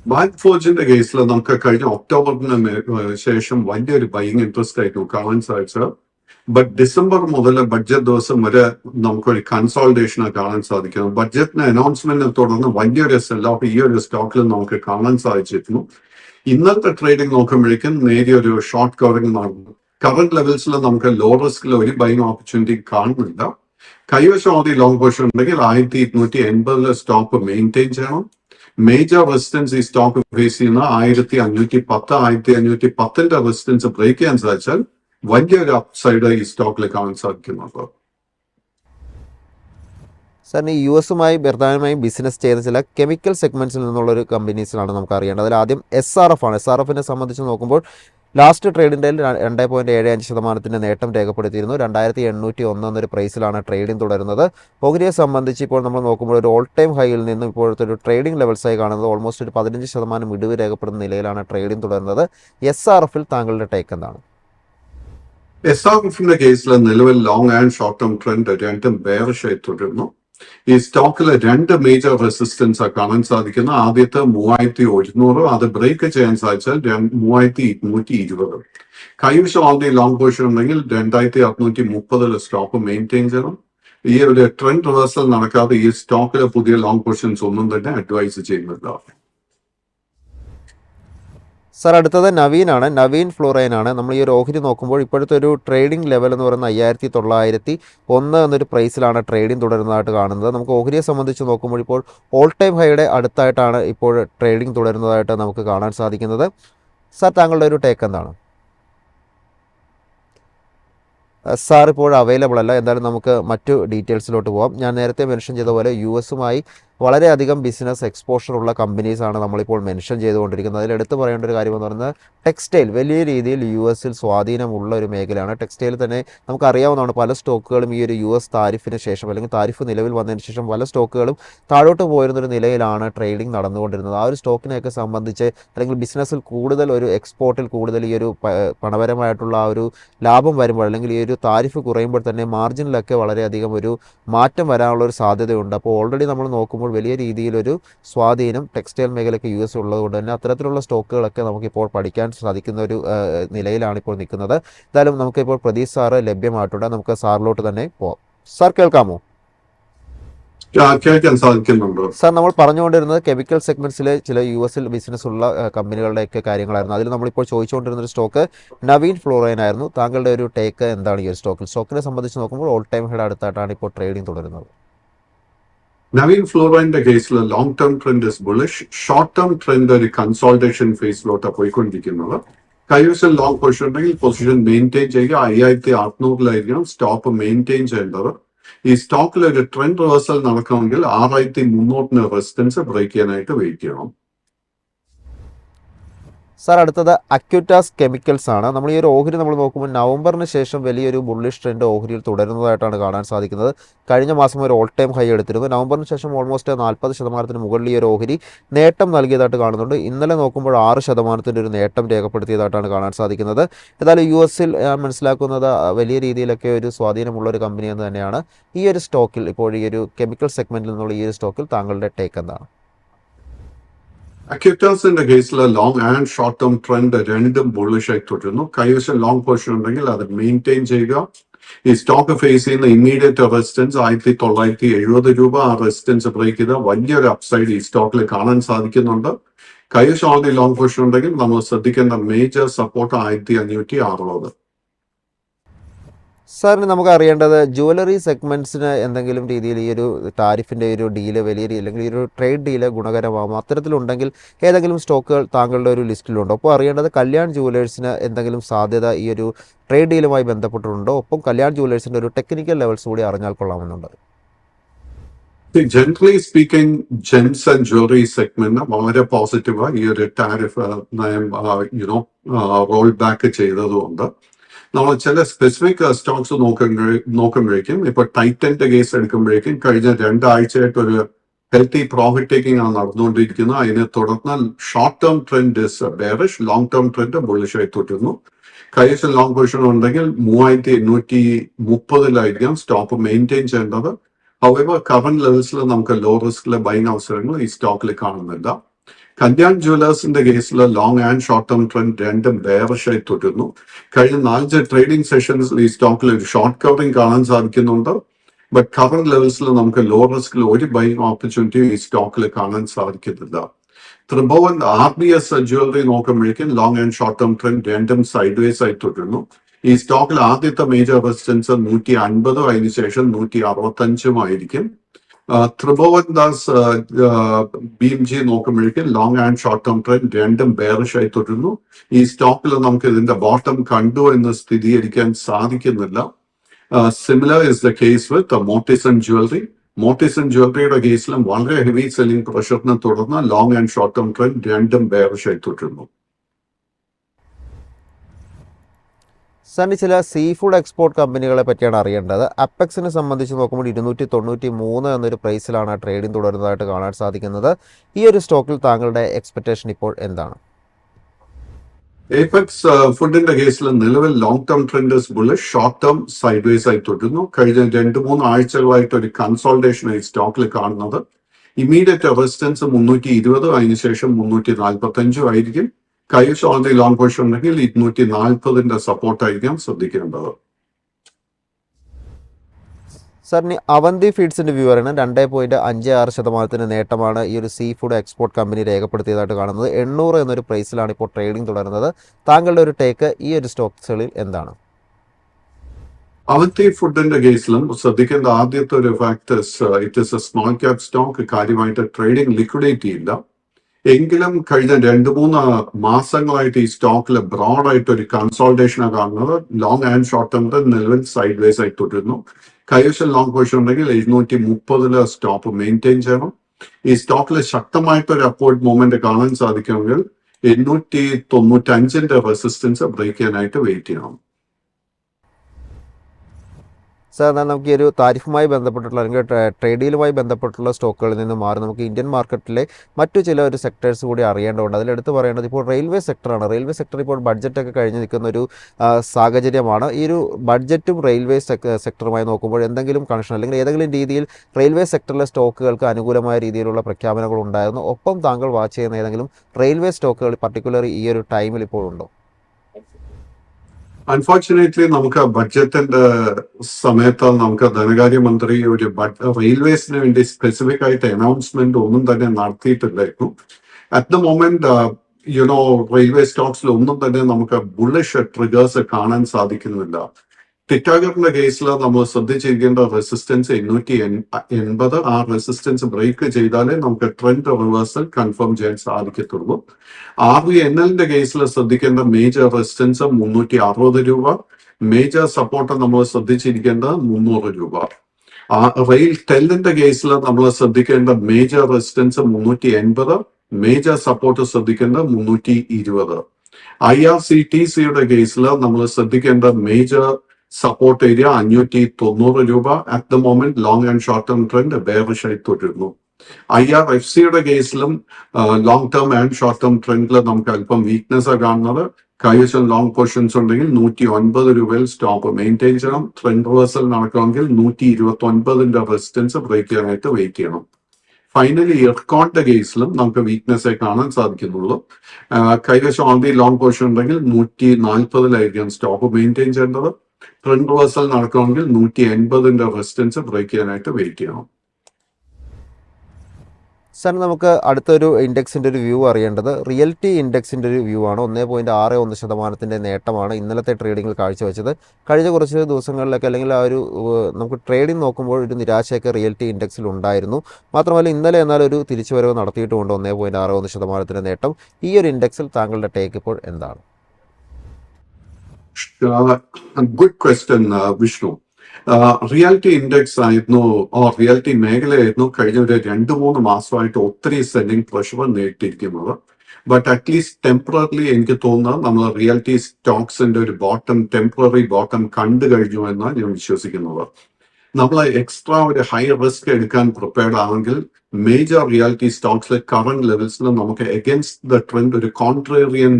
ബാങ്ക് ഫോർജിന്റെ കേസിൽ നമുക്ക് കഴിഞ്ഞ ഒക്ടോബറിന് ശേഷം വലിയൊരു ബൈങ് ഇൻട്രസ്റ്റ് ആയിരുന്നു. കാണാൻ സാധിച്ചത് ബട്ട് ഡിസംബർ മുതൽ ബഡ്ജറ്റ് ദിവസം വരെ നമുക്കൊരു കൺസോൾട്ടേഷൻ കാണാൻ സാധിക്കുന്നു. ബഡ്ജറ്റിന് അനൗൺസ്മെന്റിനെ തുടർന്ന് വലിയൊരു സെൽ ഓഫ് ഈ ഒരു സ്റ്റോക്കിൽ നമുക്ക് കാണാൻ സാധിച്ചിരുന്നു. ഇന്നത്തെ ട്രേഡിംഗ് നോക്കുമ്പോഴേക്കും നേരിയ ഒരു ഷോർട്ട് കവറിംഗ് നടന്നു. കറന്റ് ലെവൽസിൽ നമുക്ക് ലോ റിസ്കിൽ ഒരു ബൈങ് ഓപ്പർച്യൂണിറ്റി കാണുന്നില്ല. കൈവശം ആദ്യം ലോങ് പൊസിഷൻ ഉണ്ടെങ്കിൽ ആയിരത്തി ഇരുന്നൂറ്റി എൺപതിലെ സ്റ്റോപ്പ് മെയിന്റെയിൻ ചെയ്യണം. മേജർ റെസിസ്റ്റൻസ് ഈ സ്റ്റോക്ക് ഫേസ് ചെയ്യുന്ന ആയിരത്തി അഞ്ഞൂറ്റി പത്ത് ആയിരത്തി അഞ്ഞൂറ്റി പത്തിന്റെ റെസിസ്റ്റൻസ് ബ്രേക്ക് ചെയ്യാൻ സാധിച്ചാൽ വലിയൊരു അപ്സൈഡ് ഈ സ്റ്റോക്കിൽ കാണാൻ സാധിക്കുന്നുണ്ട് സാറിന് യു എസുമായി പ്രധാനമായും ബിസിനസ് ചെയ്ത ചില കെമിക്കൽ സെഗ്മെന്റ്സിൽ നിന്നുള്ളൊരു കമ്പനീസിലാണ് നമുക്ക് അറിയേണ്ടത് അതിൽ ആദ്യം എസ് ആർ എഫ് ആണ്. എസ് ആർ എഫിനെ സംബന്ധിച്ച് നോക്കുമ്പോൾ ലാസ്റ്റ് ട്രേഡിന്റെ രണ്ട് പോയിന്റ് ഏഴ് അഞ്ച് ശതമാനത്തിന്റെ നേട്ടം രേഖപ്പെടുത്തിയിരുന്നു. രണ്ടായിരത്തി എണ്ണൂറ്റി ഒന്ന് എന്നൊരു പ്രൈസിലാണ് ട്രേഡിംഗ് തുടരുന്നത്. ഓഹരിയെ സംബന്ധിച്ച് ഇപ്പോൾ നമ്മൾ നോക്കുമ്പോൾ ഒരു ഓൾ ടൈം ഹൈയിൽ നിന്നും ഇപ്പോഴത്തെ ഒരു ട്രേഡിംഗ് ലെവൽസായി കാണുന്നത് ഓൾമോസ്റ്റ് ഒരു പതിനഞ്ച് ശതമാനം ഇടിവ് രേഖപ്പെടുന്ന നിലയിലാണ് ട്രേഡിംഗ് തുടരുന്നത്. എസ് ആർ എഫിൽ താങ്കളുടെ ടേക്ക് എന്താണ്? എസ് ആർ എഫിന്റെ കേസിൽ നിലവിൽ long and short term trend രണ്ടും ബെയറിഷായി തുടരുന്നു ഈ സ്റ്റോക്കിൽ രണ്ട് മേജർ റെസിസ്റ്റൻസ് കാണാൻ സാധിക്കുന്ന ആദ്യത്തെ മൂവായിരത്തി ഒരുന്നൂറ് അത് ബ്രേക്ക് ചെയ്യാൻ സാധിച്ചാൽ മൂവായിരത്തി ഇരുന്നൂറ്റി ഇരുപത് കൈവശം ആദ്യം ലോങ് പൊസിഷൻ ഉണ്ടെങ്കിൽ രണ്ടായിരത്തി അറുന്നൂറ്റി മുപ്പതിൽ സ്റ്റോക്ക് മെയിന്റെയിൻ ചെയ്യണം ഈ ഒരു ട്രെൻഡ് റിവേഴ്സൽ നടക്കാതെ ഈ സ്റ്റോക്കിലെ പുതിയ ലോങ് പൊസിഷൻസ് ഒന്നും തന്നെ അഡ്വൈസ് ചെയ്യുന്നില്ല സാർ അടുത്തത് നവീനാണ്. നവീൻ ഫ്ലോറൈനാണ്. നമ്മൾ ഈ ഒരു ഓഹരി നോക്കുമ്പോൾ ഇപ്പോഴത്തെ ഒരു ട്രേഡിംഗ് ലെവൽ എന്ന് പറയുന്നത് അയ്യായിരത്തി തൊള്ളായിരത്തി ഒന്ന് എന്നൊരു പ്രൈസിലാണ് ട്രേഡിംഗ് തുടരുന്നതായിട്ട് കാണുന്നത്. നമുക്ക് ഓഹരിയെ സംബന്ധിച്ച് നോക്കുമ്പോൾ ഇപ്പോൾ ഓൾ ടൈം ഹൈയുടെ അടുത്തായിട്ടാണ് ഇപ്പോൾ ട്രേഡിംഗ് തുടരുന്നതായിട്ട് നമുക്ക് കാണാൻ സാധിക്കുന്നത്. സാർ താങ്കളുടെ ഒരു ടേക്ക് എന്താണ്? സാർ ഇപ്പോൾ അവൈലബിൾ അല്ല. എന്തായാലും നമുക്ക് മറ്റു ഡീറ്റെയിൽസിലോട്ട് പോകാം ഞാൻ നേരത്തെ മെൻഷൻ ചെയ്ത പോലെ യു എസുമായി വളരെയധികം ബിസിനസ് എക്സ്പോഷർ ഉള്ള കമ്പനീസാണ് നമ്മളിപ്പോൾ മെൻഷൻ ചെയ്തുകൊണ്ടിരിക്കുന്നത്. അതിൽ എടുത്തു പറയേണ്ട ഒരു കാര്യം എന്ന് പറയുന്നത് ടെക്സ്റ്റൈൽ വലിയ രീതിയിൽ യു എസിൽ സ്വാധീനമുള്ള ഒരു മേഖലയാണ്. ടെക്സ്റ്റൈൽ തന്നെ നമുക്കറിയാവുന്നതാണ് പല സ്റ്റോക്കുകളും ഈ ഒരു യു എസ് താരിഫിന് ശേഷം അല്ലെങ്കിൽ താരിഫ് നിലവിൽ വന്നതിന് ശേഷം പല സ്റ്റോക്കുകളും താഴോട്ട് പോയിരുന്നൊരു നിലയിലാണ് ട്രേഡിംഗ് നടന്നുകൊണ്ടിരുന്നത്. ആ ഒരു സ്റ്റോക്കിനെയൊക്കെ സംബന്ധിച്ച് അല്ലെങ്കിൽ ബിസിനസ്സിൽ കൂടുതൽ ഒരു എക്സ്പോർട്ടിൽ കൂടുതൽ ഈ ഒരു പണപരമായിട്ടുള്ള ആ ഒരു ലാഭം വരുമ്പോൾ അല്ലെങ്കിൽ ഈ ഒരു താരിഫ് കുറയുമ്പോൾ തന്നെ മാർജിനിലൊക്കെ വളരെയധികം ഒരു മാറ്റം വരാനുള്ള ഒരു സാധ്യതയുണ്ട്. അപ്പോൾ ഓൾറെഡി നമ്മൾ നോക്കുമ്പോൾ വലിയ രീതിയിലൊരു സ്വാധീനം ടെക്സ്റ്റൈൽ മേഖലയ്ക്ക് യു എസ് ഉള്ളതുകൊണ്ട് തന്നെ അത്തരത്തിലുള്ള സ്റ്റോക്കുകളൊക്കെ നമുക്കിപ്പോൾ പഠിക്കാൻ സാധിക്കുന്ന ഒരു നിലയിലാണ് ഇപ്പോൾ നിൽക്കുന്നത്. എന്തായാലും നമുക്കിപ്പോൾ പ്രതീഷ് സാറ് ലഭ്യമായിട്ടുണ്ട്. നമുക്ക് സാറിലോട്ട് തന്നെ പോവാം. സാർ കേൾക്കാമോ? കേൾക്കാൻ സാധിക്കുന്നുണ്ട് സാർ നമ്മൾ പറഞ്ഞുകൊണ്ടിരുന്നത് കെമിക്കൽ സെഗ്മെന്റ്സിലെ ചില യു എസിൽ ബിസിനസ് ഉള്ള കമ്പനികളുടെയൊക്കെ കാര്യങ്ങളായിരുന്നു. അതിൽ നമ്മളിപ്പോൾ ചോദിച്ചുകൊണ്ടിരുന്ന ഒരു സ്റ്റോക്ക് നവീൻ ഫ്ലോറൈൻ ആയിരുന്നു. താങ്കളുടെ ഒരു ടേക്ക് എന്താണ് ഈ ഒരു സ്റ്റോക്കിൽ? സ്റ്റോക്കിനെ സംബന്ധിച്ച് നോക്കുമ്പോൾ ഓൾ ടൈം ഹെഡ് അടുത്തായിട്ടാണ് ഇപ്പോൾ ട്രേഡിംഗ് തുടരുന്നത്. നവീൻ ഫ്ലോറൈന്റെ കേസിൽ long term trend is bullish short term trend ഒരു കൺസോൾട്ടേഷൻ ഫേസിലോട്ട് പോയിക്കൊണ്ടിരിക്കുന്നത്. കൈവശം ലോങ് പൊസിഷൻ ഉണ്ടെങ്കിൽ പൊസിഷൻ മെയിന്റെയിൻ ചെയ്യുക. അയ്യായിരത്തി അറുന്നൂറിലായിരിക്കണം സ്റ്റോപ്പ് മെയിന്റെയിൻ ചെയ്യേണ്ടത്. ഈ സ്റ്റോക്കിൽ ഒരു ട്രെൻഡ് റിവേഴ്സൽ നടക്കണമെങ്കിൽ ആറായിരത്തി മുന്നൂറിന് റെസിസ്റ്റൻസ് ബ്രേക്ക് ചെയ്യാനായിട്ട് വെയിറ്റ് ചെയ്യണം. സാർ അടുത്തത് അക്യൂറ്റാസ് കെമിക്കൽസ് ആണ്. നമ്മൾ ഈ ഒരു ഓഹരി നമ്മൾ നോക്കുമ്പോൾ നവംബറിന് ശേഷം വലിയൊരു ബുള്ളിഷ് ട്രെൻഡ് ഓഹരിയിൽ തുടരുന്നതായിട്ടാണ് കാണാൻ സാധിക്കുന്നത്. കഴിഞ്ഞ മാസം ഒരു ഓൾ ടൈം ഹൈ എടുത്തിരുന്നു. നവംബറിന് ശേഷം ഓൾമോസ്റ്റ് നാൽപ്പത് ശതമാനത്തിന് മുകളിൽ ഈ ഒരു ഓഹരി നേട്ടം നൽകിയതായിട്ട് കാണുന്നുണ്ട്. ഇന്നലെ നോക്കുമ്പോൾ ആറ് ശതമാനത്തിന്റെ ഒരു നേട്ടം രേഖപ്പെടുത്തിയതായിട്ടാണ് കാണാൻ സാധിക്കുന്നത്. ഏതായാലും യു എസിൽ ഞാൻ മനസ്സിലാക്കുന്നത് വലിയ രീതിയിലൊക്കെ ഒരു സ്വാധീനമുള്ള ഒരു കമ്പനി എന്ന് തന്നെയാണ് ഈ ഒരു സ്റ്റോക്കിൽ ഇപ്പോൾ ഈ ഒരു കെമിക്കൽ സെഗ്മെന്റിൽ നിന്നുള്ള ഈ ഒരു സ്റ്റോക്കിൽ താങ്കളുടെ ടേക്ക് എന്താണ്? അക്യൂറ്റാസിന്റെ കേസിൽ long and short term trend രണ്ടും ബുള്ളിഷ് ആയി തുടരുന്നു. കൈവശം ലോങ് പൊസിഷൻ ഉണ്ടെങ്കിൽ അത് മെയിന്റെയിൻ ചെയ്യുക. ഈ സ്റ്റോക്ക് ഫേസ് ചെയ്യുന്ന ഇമ്മീഡിയറ്റ് റെസിസ്റ്റൻസ് ആയിരത്തി തൊള്ളായിരത്തി എഴുപത് രൂപ ആ റെസിസ്റ്റൻസ് ബ്രേക്ക് ചെയ്ത വലിയൊരു അപ്സൈഡ് ഈ സ്റ്റോക്കിൽ കാണാൻ സാധിക്കുന്നുണ്ട്. കൈവശം ഓൾറെഡി ലോങ് പൊസിഷൻ ഉണ്ടെങ്കിൽ നമ്മൾ ശ്രദ്ധിക്കേണ്ട മേജർ സപ്പോർട്ട് ആയിരത്തി അഞ്ഞൂറ്റി അറുപത് സാറിന് നമുക്ക് അറിയേണ്ടത് ജുവലറി സെഗ്മെന്റ്സിന് എന്തെങ്കിലും രീതിയിൽ ഈ ഒരു ടാരിഫിന്റെ ഒരു ഡീൽ വലിയ അല്ലെങ്കിൽ ഈ ഒരു ട്രേഡ് ഡീൽ ഗുണകരമാകുമോ അത്തരത്തിലുണ്ടെങ്കിൽ ഏതെങ്കിലും സ്റ്റോക്കുകൾ താങ്കളുടെ ഒരു ലിസ്റ്റിലുണ്ടോ? അപ്പോൾ അറിയേണ്ടത് കല്യാൺ ജുവലേഴ്സിന് എന്തെങ്കിലും സാധ്യത ഈ ഒരു ട്രേഡ് ഡീലുമായി ബന്ധപ്പെട്ടിട്ടുണ്ടോ? ഒപ്പം കല്യാൺ ജുവലേഴ്സിന്റെ ഒരു ടെക്നിക്കൽ ലെവൽസ് കൂടി അറിഞ്ഞാൽ കൊള്ളാമെന്നുണ്ട്. Generally speaking gems and jewellery segment വളരെ പോസിറ്റീവായി ഈ ഒരു ടാരിഫ് നയം യുനോ റോൾ ബാക്ക് ചെയ്തതുകൊണ്ട്. നമ്മൾ ചില സ്പെസിഫിക് സ്റ്റോക്സ് നോക്കുമ്പോഴേ നോക്കുമ്പോഴേക്കും ഇപ്പൊ ടൈറ്റന്റെ കേസ് എടുക്കുമ്പോഴേക്കും കഴിഞ്ഞ രണ്ടാഴ്ചയായിട്ട് ഒരു ഹെൽത്തി പ്രോഫിറ്റ് ടേക്കിംഗ് ആണ് നടന്നുകൊണ്ടിരിക്കുന്നത്. അതിനെ തുടർന്ന് short term trend bearish long term trend ബുള്ളിഷായി തുടരുന്നു. കൈസ് ലോങ് പൊസിഷൻ ഉണ്ടെങ്കിൽ മൂവായിരത്തി എണ്ണൂറ്റി മുപ്പതിലായിരിക്കാം സ്റ്റോപ്പ് മെയിന്റെയിൻ ചെയ്യേണ്ടത്. അവ കറന്റ് ലെവൽസിൽ നമുക്ക് ലോ റിസ്കിലെ ബൈങ് അവസരങ്ങൾ ഈ സ്റ്റോക്കിൽ കാണുന്നില്ല. കല്യാൺ ജുവലേഴ്സിന്റെ കേസിൽ long and short term trend രണ്ടും ബെയറിഷായി തുടരുന്നു. കഴിഞ്ഞ നാലഞ്ച് ട്രേഡിംഗ് സെഷൻസിൽ ഈ സ്റ്റോക്കിൽ ഒരു ഷോർട്ട് കവറിംഗ് കാണാൻ സാധിക്കുന്നുണ്ട്. ബട്ട് കവർ ലെവൽസിൽ നമുക്ക് ലോ റിസ്കിൽ ഒരു ബൈങ് ഓപ്പർച്യൂണിറ്റി ഈ സ്റ്റോക്കിൽ കാണാൻ സാധിക്കുന്നില്ല. Tribhuvan R B S jewellery നോക്കുമ്പോഴേക്കും long and short term trend രണ്ടും സൈഡ് വേസ് ആയി തുടരുന്നു. ഈ സ്റ്റോക്കിൽ ആദ്യത്തെ മേജർ റെസിസ്റ്റൻസ് നൂറ്റി അൻപതും അതിനുശേഷം നൂറ്റി അറുപത്തഞ്ചും ആയിരിക്കും. Tribhuvan Das B M G നോക്കുമ്പോഴേക്കും long and short term trend രണ്ടും ബെയറിഷ് ആയി തുടരുന്നു. ഈ സ്റ്റോക്കിൽ നമുക്ക് ഇതിന്റെ ബോട്ടം കണ്ടു എന്ന് സ്ഥിരീകരിക്കാൻ സാധിക്കുന്നില്ല. Similar is the case with Motisons jewellery Motisons ജ്വല്ലറിയുടെ കേസിലും വളരെ ഹെവി സെല്ലിംഗ് പ്രഷറിനെ തുടർന്ന് long and short term trend രണ്ടും ബെയറിഷ് ആയി തുടരുന്നു. സാറിന് ചില സീ ഫുഡ് എക്സ്പോർട്ട് കമ്പനികളെ പറ്റിയാണ് അറിയേണ്ടത്. അപ്പെക്സിനെ സംബന്ധിച്ച് നോക്കുമ്പോൾ ഇരുന്നൂറ്റി തൊണ്ണൂറ്റി മൂന്ന് എന്നൊരു പ്രൈസിലാണ് ട്രേഡിംഗ് തുടരുന്നതായിട്ട് കാണാൻ സാധിക്കുന്നത്. ഈ ഒരു സ്റ്റോക്കിൽ താങ്കളുടെ എക്സ്പെക്ടേഷൻ ഇപ്പോൾ എന്താണ്? എഫക്സ് ഫുഡിന്റെ കേസിൽ നിലവിൽ long term ട്രെൻഡേഴ്സ് bull short term sideways ആയി തുടരുന്നു. കഴിഞ്ഞ രണ്ട് മൂന്ന് ആഴ്ചകളായിട്ട് ഒരു കൺസോൾട്ടേഷൻ ഈ സ്റ്റോക്കിൽ കാണുന്നത്. ഇമീഡിയറ്റ് റെസിസ്റ്റൻസ് മുന്നൂറ്റി ഇരുപത് അതിനുശേഷം മുന്നൂറ്റി നാൽപ്പത്തി അഞ്ചും ആയിരിക്കും. കൈസ് ഓൾറെഡി ലോങ് പൊസിഷൻ ഉണ്ടെങ്കിൽ ഇരുന്നൂറ്റി നാൽപ്പതിന്റെ സപ്പോർട്ടായിരിക്കാം ശ്രദ്ധിക്കേണ്ടത്. സാറിന് അവന്തി ഫീഡ്സിന്റെ വ്യൂ ആണ് രണ്ട് പോയിന്റ് അഞ്ച് ആറ് ശതമാനത്തിന് നേട്ടമാണ് ഈ ഒരു സീ ഫുഡ് എക്സ്പോർട്ട് കമ്പനി രേഖപ്പെടുത്തിയതായിട്ട് കാണുന്നത്. എണ്ണൂറ് എന്നൊരു പ്രൈസിലാണ് ഇപ്പോൾ ട്രേഡിംഗ് തുടരുന്നത്. താങ്കളുടെ ഒരു ടേക്ക് ഈ ഒരു സ്റ്റോക്സുകളിൽ എന്താണ്? അവന്തി ഫുഡിന്റെ കേസിലും ശ്രദ്ധിക്കേണ്ട ആദ്യത്തെ ഒരു factors it is a small cap stock കാര്യമായിട്ട് ട്രേഡിംഗ് ലിക്വിഡേറ്റ് ചെയ്യില്ല. എങ്കിലും കഴിഞ്ഞ രണ്ട് മൂന്ന് മാസങ്ങളായിട്ട് ഈ സ്റ്റോക്കിൽ ബ്രോഡായിട്ട് ഒരു കൺസോൾട്ടേഷനാണ് കാണുന്നത്. ലോങ് ആൻഡ് ഷോർട്ട് ടേമിൽ നിലവിൽ സൈഡ് വേസ് ആയി തുടരുന്നു. കൈവശം ലോങ് പൊസിഷൻ ഉണ്ടെങ്കിൽ എഴുന്നൂറ്റി മുപ്പതിൽ സ്റ്റോപ്പ് മെയിന്റെയിൻ ചെയ്യണം. ഈ സ്റ്റോക്കിൽ ശക്തമായിട്ട് ഒരു അപ്പോർഡ് മൂവ്മെന്റ് കാണാൻ സാധിക്കുമെങ്കിൽ എണ്ണൂറ്റി തൊണ്ണൂറ്റി അഞ്ചിന്റെ റെസിസ്റ്റൻസ് ബ്രേക്ക് ചെയ്യാനായിട്ട് വെയിറ്റ് ചെയ്യണം. സാർ എന്നാൽ നമുക്ക് ഈ ഒരു താരിഫുമായി ബന്ധപ്പെട്ടിട്ടുള്ള അല്ലെങ്കിൽ ട്രേഡ് ട്രേഡിലുമായി ബന്ധപ്പെട്ടുള്ള സ്റ്റോക്കുകളിൽ നിന്ന് മാറി നമുക്ക് ഇന്ത്യൻ മാർക്കറ്റിലെ മറ്റു ചില ഒരു സെക്ടേഴ്സ് കൂടി അറിയേണ്ടതുണ്ട്. അതിലെടുത്ത് പറയേണ്ടത് ഇപ്പോൾ റെയിൽവേ സെക്ടറാണ് റെയിൽവേ സെക്ടർ ഇപ്പോൾ ബഡ്ജറ്റൊക്കെ കഴിഞ്ഞ് നിൽക്കുന്ന ഒരു സാഹചര്യമാണ്. ഈ ഒരു ബഡ്ജറ്റും റെയിൽവേ സെക്ടറുമായി നോക്കുമ്പോൾ എന്തെങ്കിലും കണക്ഷൻ അല്ലെങ്കിൽ ഏതെങ്കിലും രീതിയിൽ റെയിൽവേ സെക്ടറിലെ സ്റ്റോക്കുകൾക്ക് അനുകൂലമായ രീതിയിലുള്ള പ്രഖ്യാപനങ്ങൾ ഉണ്ടായിരുന്നു ഒപ്പം താങ്കൾ വാച്ച് ചെയ്യുന്ന ഏതെങ്കിലും റെയിൽവേ സ്റ്റോക്കുകൾ പർട്ടിക്കുലർ ഈ ഒരു ടൈമിൽ ഇപ്പോൾ ഉണ്ടോ? അൺഫോർച്ചുനേറ്റ്ലി നമുക്ക് ബഡ്ജറ്റിന്റെ സമയത്ത് നമുക്ക് ധനകാര്യമന്ത്രി ഒരു റെയിൽവേസിന് വേണ്ടി സ്പെസിഫിക് ആയിട്ട് അനൗൺസ്മെന്റ് ഒന്നും തന്നെ നടത്തിയിട്ടില്ലായിരുന്നു. At the moment you know railway സ്റ്റോക്സിൽ ഒന്നും തന്നെ നമുക്ക് ബുള്ളിഷ് ട്രിഗേഴ്സ് കാണാൻ സാധിക്കുന്നില്ല. ടിറ്റാഗറിന്റെ കേസിൽ നമ്മൾ ശ്രദ്ധിച്ചിരിക്കേണ്ട റെസിസ്റ്റൻസ് എണ്ണൂറ്റി എൺപത്. ആ റെസിസ്റ്റൻസ് ബ്രേക്ക് ചെയ്താലേ നമുക്ക് ട്രെൻഡ് റിവേഴ്സൽ കൺഫേം ചെയ്യാൻ സാധിക്കത്തുള്ളൂ. ആർ വി എൻ എല്ലിന്റെ കേസിൽ ശ്രദ്ധിക്കേണ്ട മേജർ റെസിസ്റ്റൻസ് മുന്നൂറ്റി അറുപത് രൂപ. മേജർ സപ്പോർട്ട് നമ്മൾ ശ്രദ്ധിച്ചിരിക്കേണ്ടത് മുന്നൂറ് രൂപ. ആ റെയിൽ ടെല്ലിന്റെ കേസിൽ നമ്മൾ ശ്രദ്ധിക്കേണ്ട മേജർ റെസിസ്റ്റൻസ് മുന്നൂറ്റി എൺപത് മേജർ സപ്പോർട്ട് ശ്രദ്ധിക്കേണ്ടത് മുന്നൂറ്റി ഇരുപത് ഐ ആർ സി ടി സിയുടെ കേസിൽ നമ്മൾ ശ്രദ്ധിക്കേണ്ട മേജർ സപ്പോർട്ട് ഏരിയ അഞ്ഞൂറ്റി തൊണ്ണൂറ് രൂപ. At the moment long and short term trend ബേറിഷായി തുടരുന്നു ഐ ആർ എഫ് സിയുടെ കേസിലും long term and short term ട്രെൻഡിൽ നമുക്ക് അല്പം വീക്ക്നെസ് കാണുന്നത്. കൈവശം ലോങ് പൊസിഷൻസ് ഉണ്ടെങ്കിൽ നൂറ്റി ഒൻപത് രൂപയിൽ സ്റ്റോപ്പ് മെയിന്റെയിൻ ചെയ്യണം. ട്രെൻഡ് റിവേഴ്സൽ നടക്കണമെങ്കിൽ നൂറ്റി ഇരുപത്തി ഒൻപതിന്റെ റെസിസ്റ്റൻസ് ബ്രേക്ക് ചെയ്യാനായിട്ട് വെയിറ്റ് ചെയ്യണം. ഫൈനലി എർക്കോണിന്റെ കേസിലും നമുക്ക് വീക്ക്നെസ് കാണാൻ സാധിക്കുന്നുള്ളൂ. കൈവശം ഓൾറെഡി ലോങ് പൊസിഷൻ ഉണ്ടെങ്കിൽ നൂറ്റി നാൽപ്പതിലായിരിക്കും സ്റ്റോപ്പ് മെയിന്റെയിൻ ചെയ്യേണ്ടത്. ട്രെൻഡ് റിവേഴ്സൽ നടക്കണമെങ്കിൽ നൂറ്റി എൺപതിന്റെ റെസിസ്റ്റൻസ് ബ്രേക്ക് ചെയ്യാനായിട്ട് വെയിറ്റ് ചെയ്യണം. സാർ നമുക്ക് അടുത്തൊരു ഇൻഡെക്സിന്റെ ഒരു വ്യൂ അറിയേണ്ടത്. റിയൽറ്റി ഇൻഡെക്സിന്റെ ഒരു വ്യൂ ആണ്. ഒന്നേ പോയിന്റ് ആറ് ഒന്ന് ശതമാനത്തിന്റെ നേട്ടമാണ് ഇന്നലത്തെ ട്രേഡിങ്ങിൽ കാഴ്ചവെച്ചത്. കഴിഞ്ഞ കുറച്ച് ദിവസങ്ങളിലൊക്കെ അല്ലെങ്കിൽ ആ ഒരു നമുക്ക് ട്രേഡിംഗ് നോക്കുമ്പോൾ ഒരു നിരാശയൊക്കെ റിയൽറ്റി ഇൻഡെക്സിൽ ഉണ്ടായിരുന്നു. മാത്രമല്ല ഇന്നലെ എന്നാൽ ഒരു തിരിച്ചുവരവ് നടത്തിയിട്ടുമുണ്ട്. ഒന്നേ പോയിന്റ് ആറ് ഒന്ന് ശതമാനത്തിന്റെ നേട്ടം. ഈ ഒരു ഇൻഡെക്സിൽ താങ്കളുടെ ടേക്ക് ഇപ്പോൾ എന്താണ്? Good question Vishnu realty index ആയിരുന്നു റിയാലിറ്റി മേഖലയായിരുന്നു കഴിഞ്ഞ ഒരു രണ്ട് മൂന്ന് മാസമായിട്ട് ഒത്തിരി സെല്ലിംഗ് പ്രഷർ നേരിട്ടിരിക്കുന്നത്. ബട്ട് അറ്റ്ലീസ്റ്റ് ടെമ്പററി എനിക്ക് തോന്നുന്നത് നമ്മൾ റിയാലിറ്റി സ്റ്റോക്സിന്റെ ഒരു ബോട്ടം ടെമ്പററി ബോട്ടം കണ്ടു കഴിഞ്ഞു എന്നാണ് ഞാൻ വിശ്വസിക്കുന്നത്. നമ്മൾ എക്സ്ട്രാ ഒരു ഹൈ റിസ്ക് എടുക്കാൻ പ്രിപ്പയർഡ് ആണെങ്കിൽ മേജർ റിയാലിറ്റി സ്റ്റോക്സിലെ കറണ്ട് ലെവൽസിൽ നമുക്ക് എഗൻസ്റ്റ് ദ ട്രെൻഡ് ഒരു കോൺട്രേറിയൻ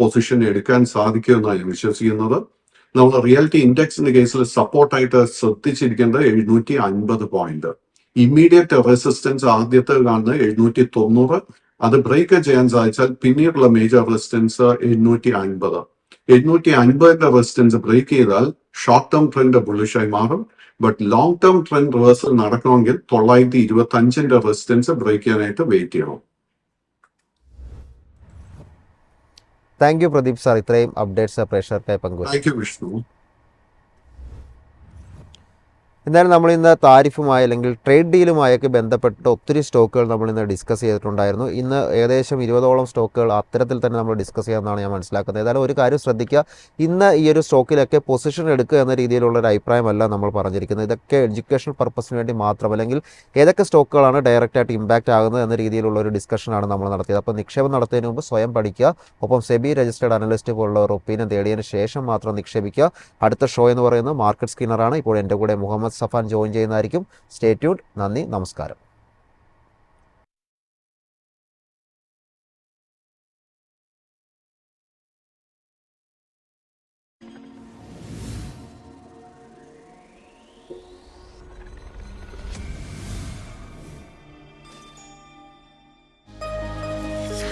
പൊസിഷൻ എടുക്കാൻ സാധിക്കുമെന്നാണ് ഞാൻ വിശ്വസിക്കുന്നത്. നമ്മൾ റിയാലിറ്റി ഇൻഡെക്സിന്റെ കേസിൽ സപ്പോർട്ടായിട്ട് ശ്രദ്ധിച്ചിരിക്കേണ്ടത് എഴുന്നൂറ്റി അൻപത് പോയിന്റ് ഇമ്മീഡിയറ്റ് റെസിസ്റ്റൻസ് ആദ്യത്തെ കാണുന്നത് എഴുന്നൂറ്റി തൊണ്ണൂറ് അത് ബ്രേക്ക് ചെയ്യാൻ സാധിച്ചാൽ പിന്നീടുള്ള മേജർ റെസിസ്റ്റൻസ് എഴുന്നൂറ്റി അൻപത് എഴുന്നൂറ്റി അൻപതിന്റെ റെസിസ്റ്റൻസ് ബ്രേക്ക് ചെയ്താൽ ഷോർട്ട് ടേം ട്രെൻഡ് ബുള്ളിഷായി മാറും. But long term trend reversal നടക്കണമെങ്കിൽ തൊള്ളായിരത്തി ഇരുപത്തി അഞ്ചിന്റെ റെസിസ്റ്റൻസ് ബ്രേക്ക് ചെയ്യാനായിട്ട് വെയിറ്റ് ചെയ്യണം. താങ്ക് യു പ്രദീപ് സാർ ഇത്രയും അപ്ഡേറ്റ്സ് പ്രേക്ഷകർക്കായി പങ്കുവച്ചു താങ്ക് യു വിഷ്ണു എന്തായാലും നമ്മൾ ഇന്ന് താരിഫുമായി അല്ലെങ്കിൽ ട്രേഡ് ഡീലുമായൊക്കെ ബന്ധപ്പെട്ട് ഒത്തിരി സ്റ്റോക്കുകൾ നമ്മൾ ഇന്ന് ഡിസ്കസ് ചെയ്തിട്ടുണ്ടായിരുന്നു. ഇന്ന് ഏകദേശം ഇരുപതോളം സ്റ്റോക്കുകൾ അത്തരത്തിൽ തന്നെ നമ്മൾ ഡിസ്കസ് ചെയ്യാമെന്നാണ് ഞാൻ മനസ്സിലാക്കുന്നത്. ഏതായാലും ഒരു കാര്യം ശ്രദ്ധിക്കുക ഇന്ന് ഈ ഒരു സ്റ്റോക്കിലൊക്കെ പൊസിഷൻ എടുക്കുക എന്ന രീതിയിലുള്ള ഒരു അഭിപ്രായമല്ല നമ്മൾ പറഞ്ഞിരിക്കുന്നത്. ഇതൊക്കെ എഡ്യൂക്കേഷൻ പർപ്പസിന് വേണ്ടി മാത്രം അല്ലെങ്കിൽ ഏതൊക്കെ സ്റ്റോക്കുകളാണ് ഡയറക്റ്റ് ആയിട്ട് ഇമ്പാക്റ്റ് ആകുന്നത് എന്ന രീതിയിലുള്ള ഒരു ഡിസ്കഷനാണ് നമ്മൾ നടത്തിയത്. അപ്പോൾ നിക്ഷേപം നടത്തുന്നതിന് മുമ്പ് സ്വയം പഠിക്കുക ഒപ്പം സെബി രജിസ്റ്റേഡ് അനലിസ്റ്റ് പോലുള്ള ഒരു ഒപ്പീനിയൻ തേടിയതിന് ശേഷം മാത്രം നിക്ഷേപിക്കുക. അടുത്ത ഷോ എന്ന് പറയുന്നത് മാർക്കറ്റ് സ്കിന്നറാണ്. ഇപ്പോൾ എന്റെ കൂടെ മുഹമ്മദ് സഫാൻ ജോയിൻ ചെയ്യുന്നതായിരിക്കും. സ്റ്റേ ട്യൂഡ് നന്ദി നമസ്കാരം.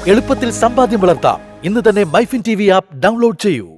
എളുപ്പത്തിൽ സമ്പാദ്യം വളർത്താം. ഇന്ന് തന്നെ MyFin T V app download ചെയ്യൂ.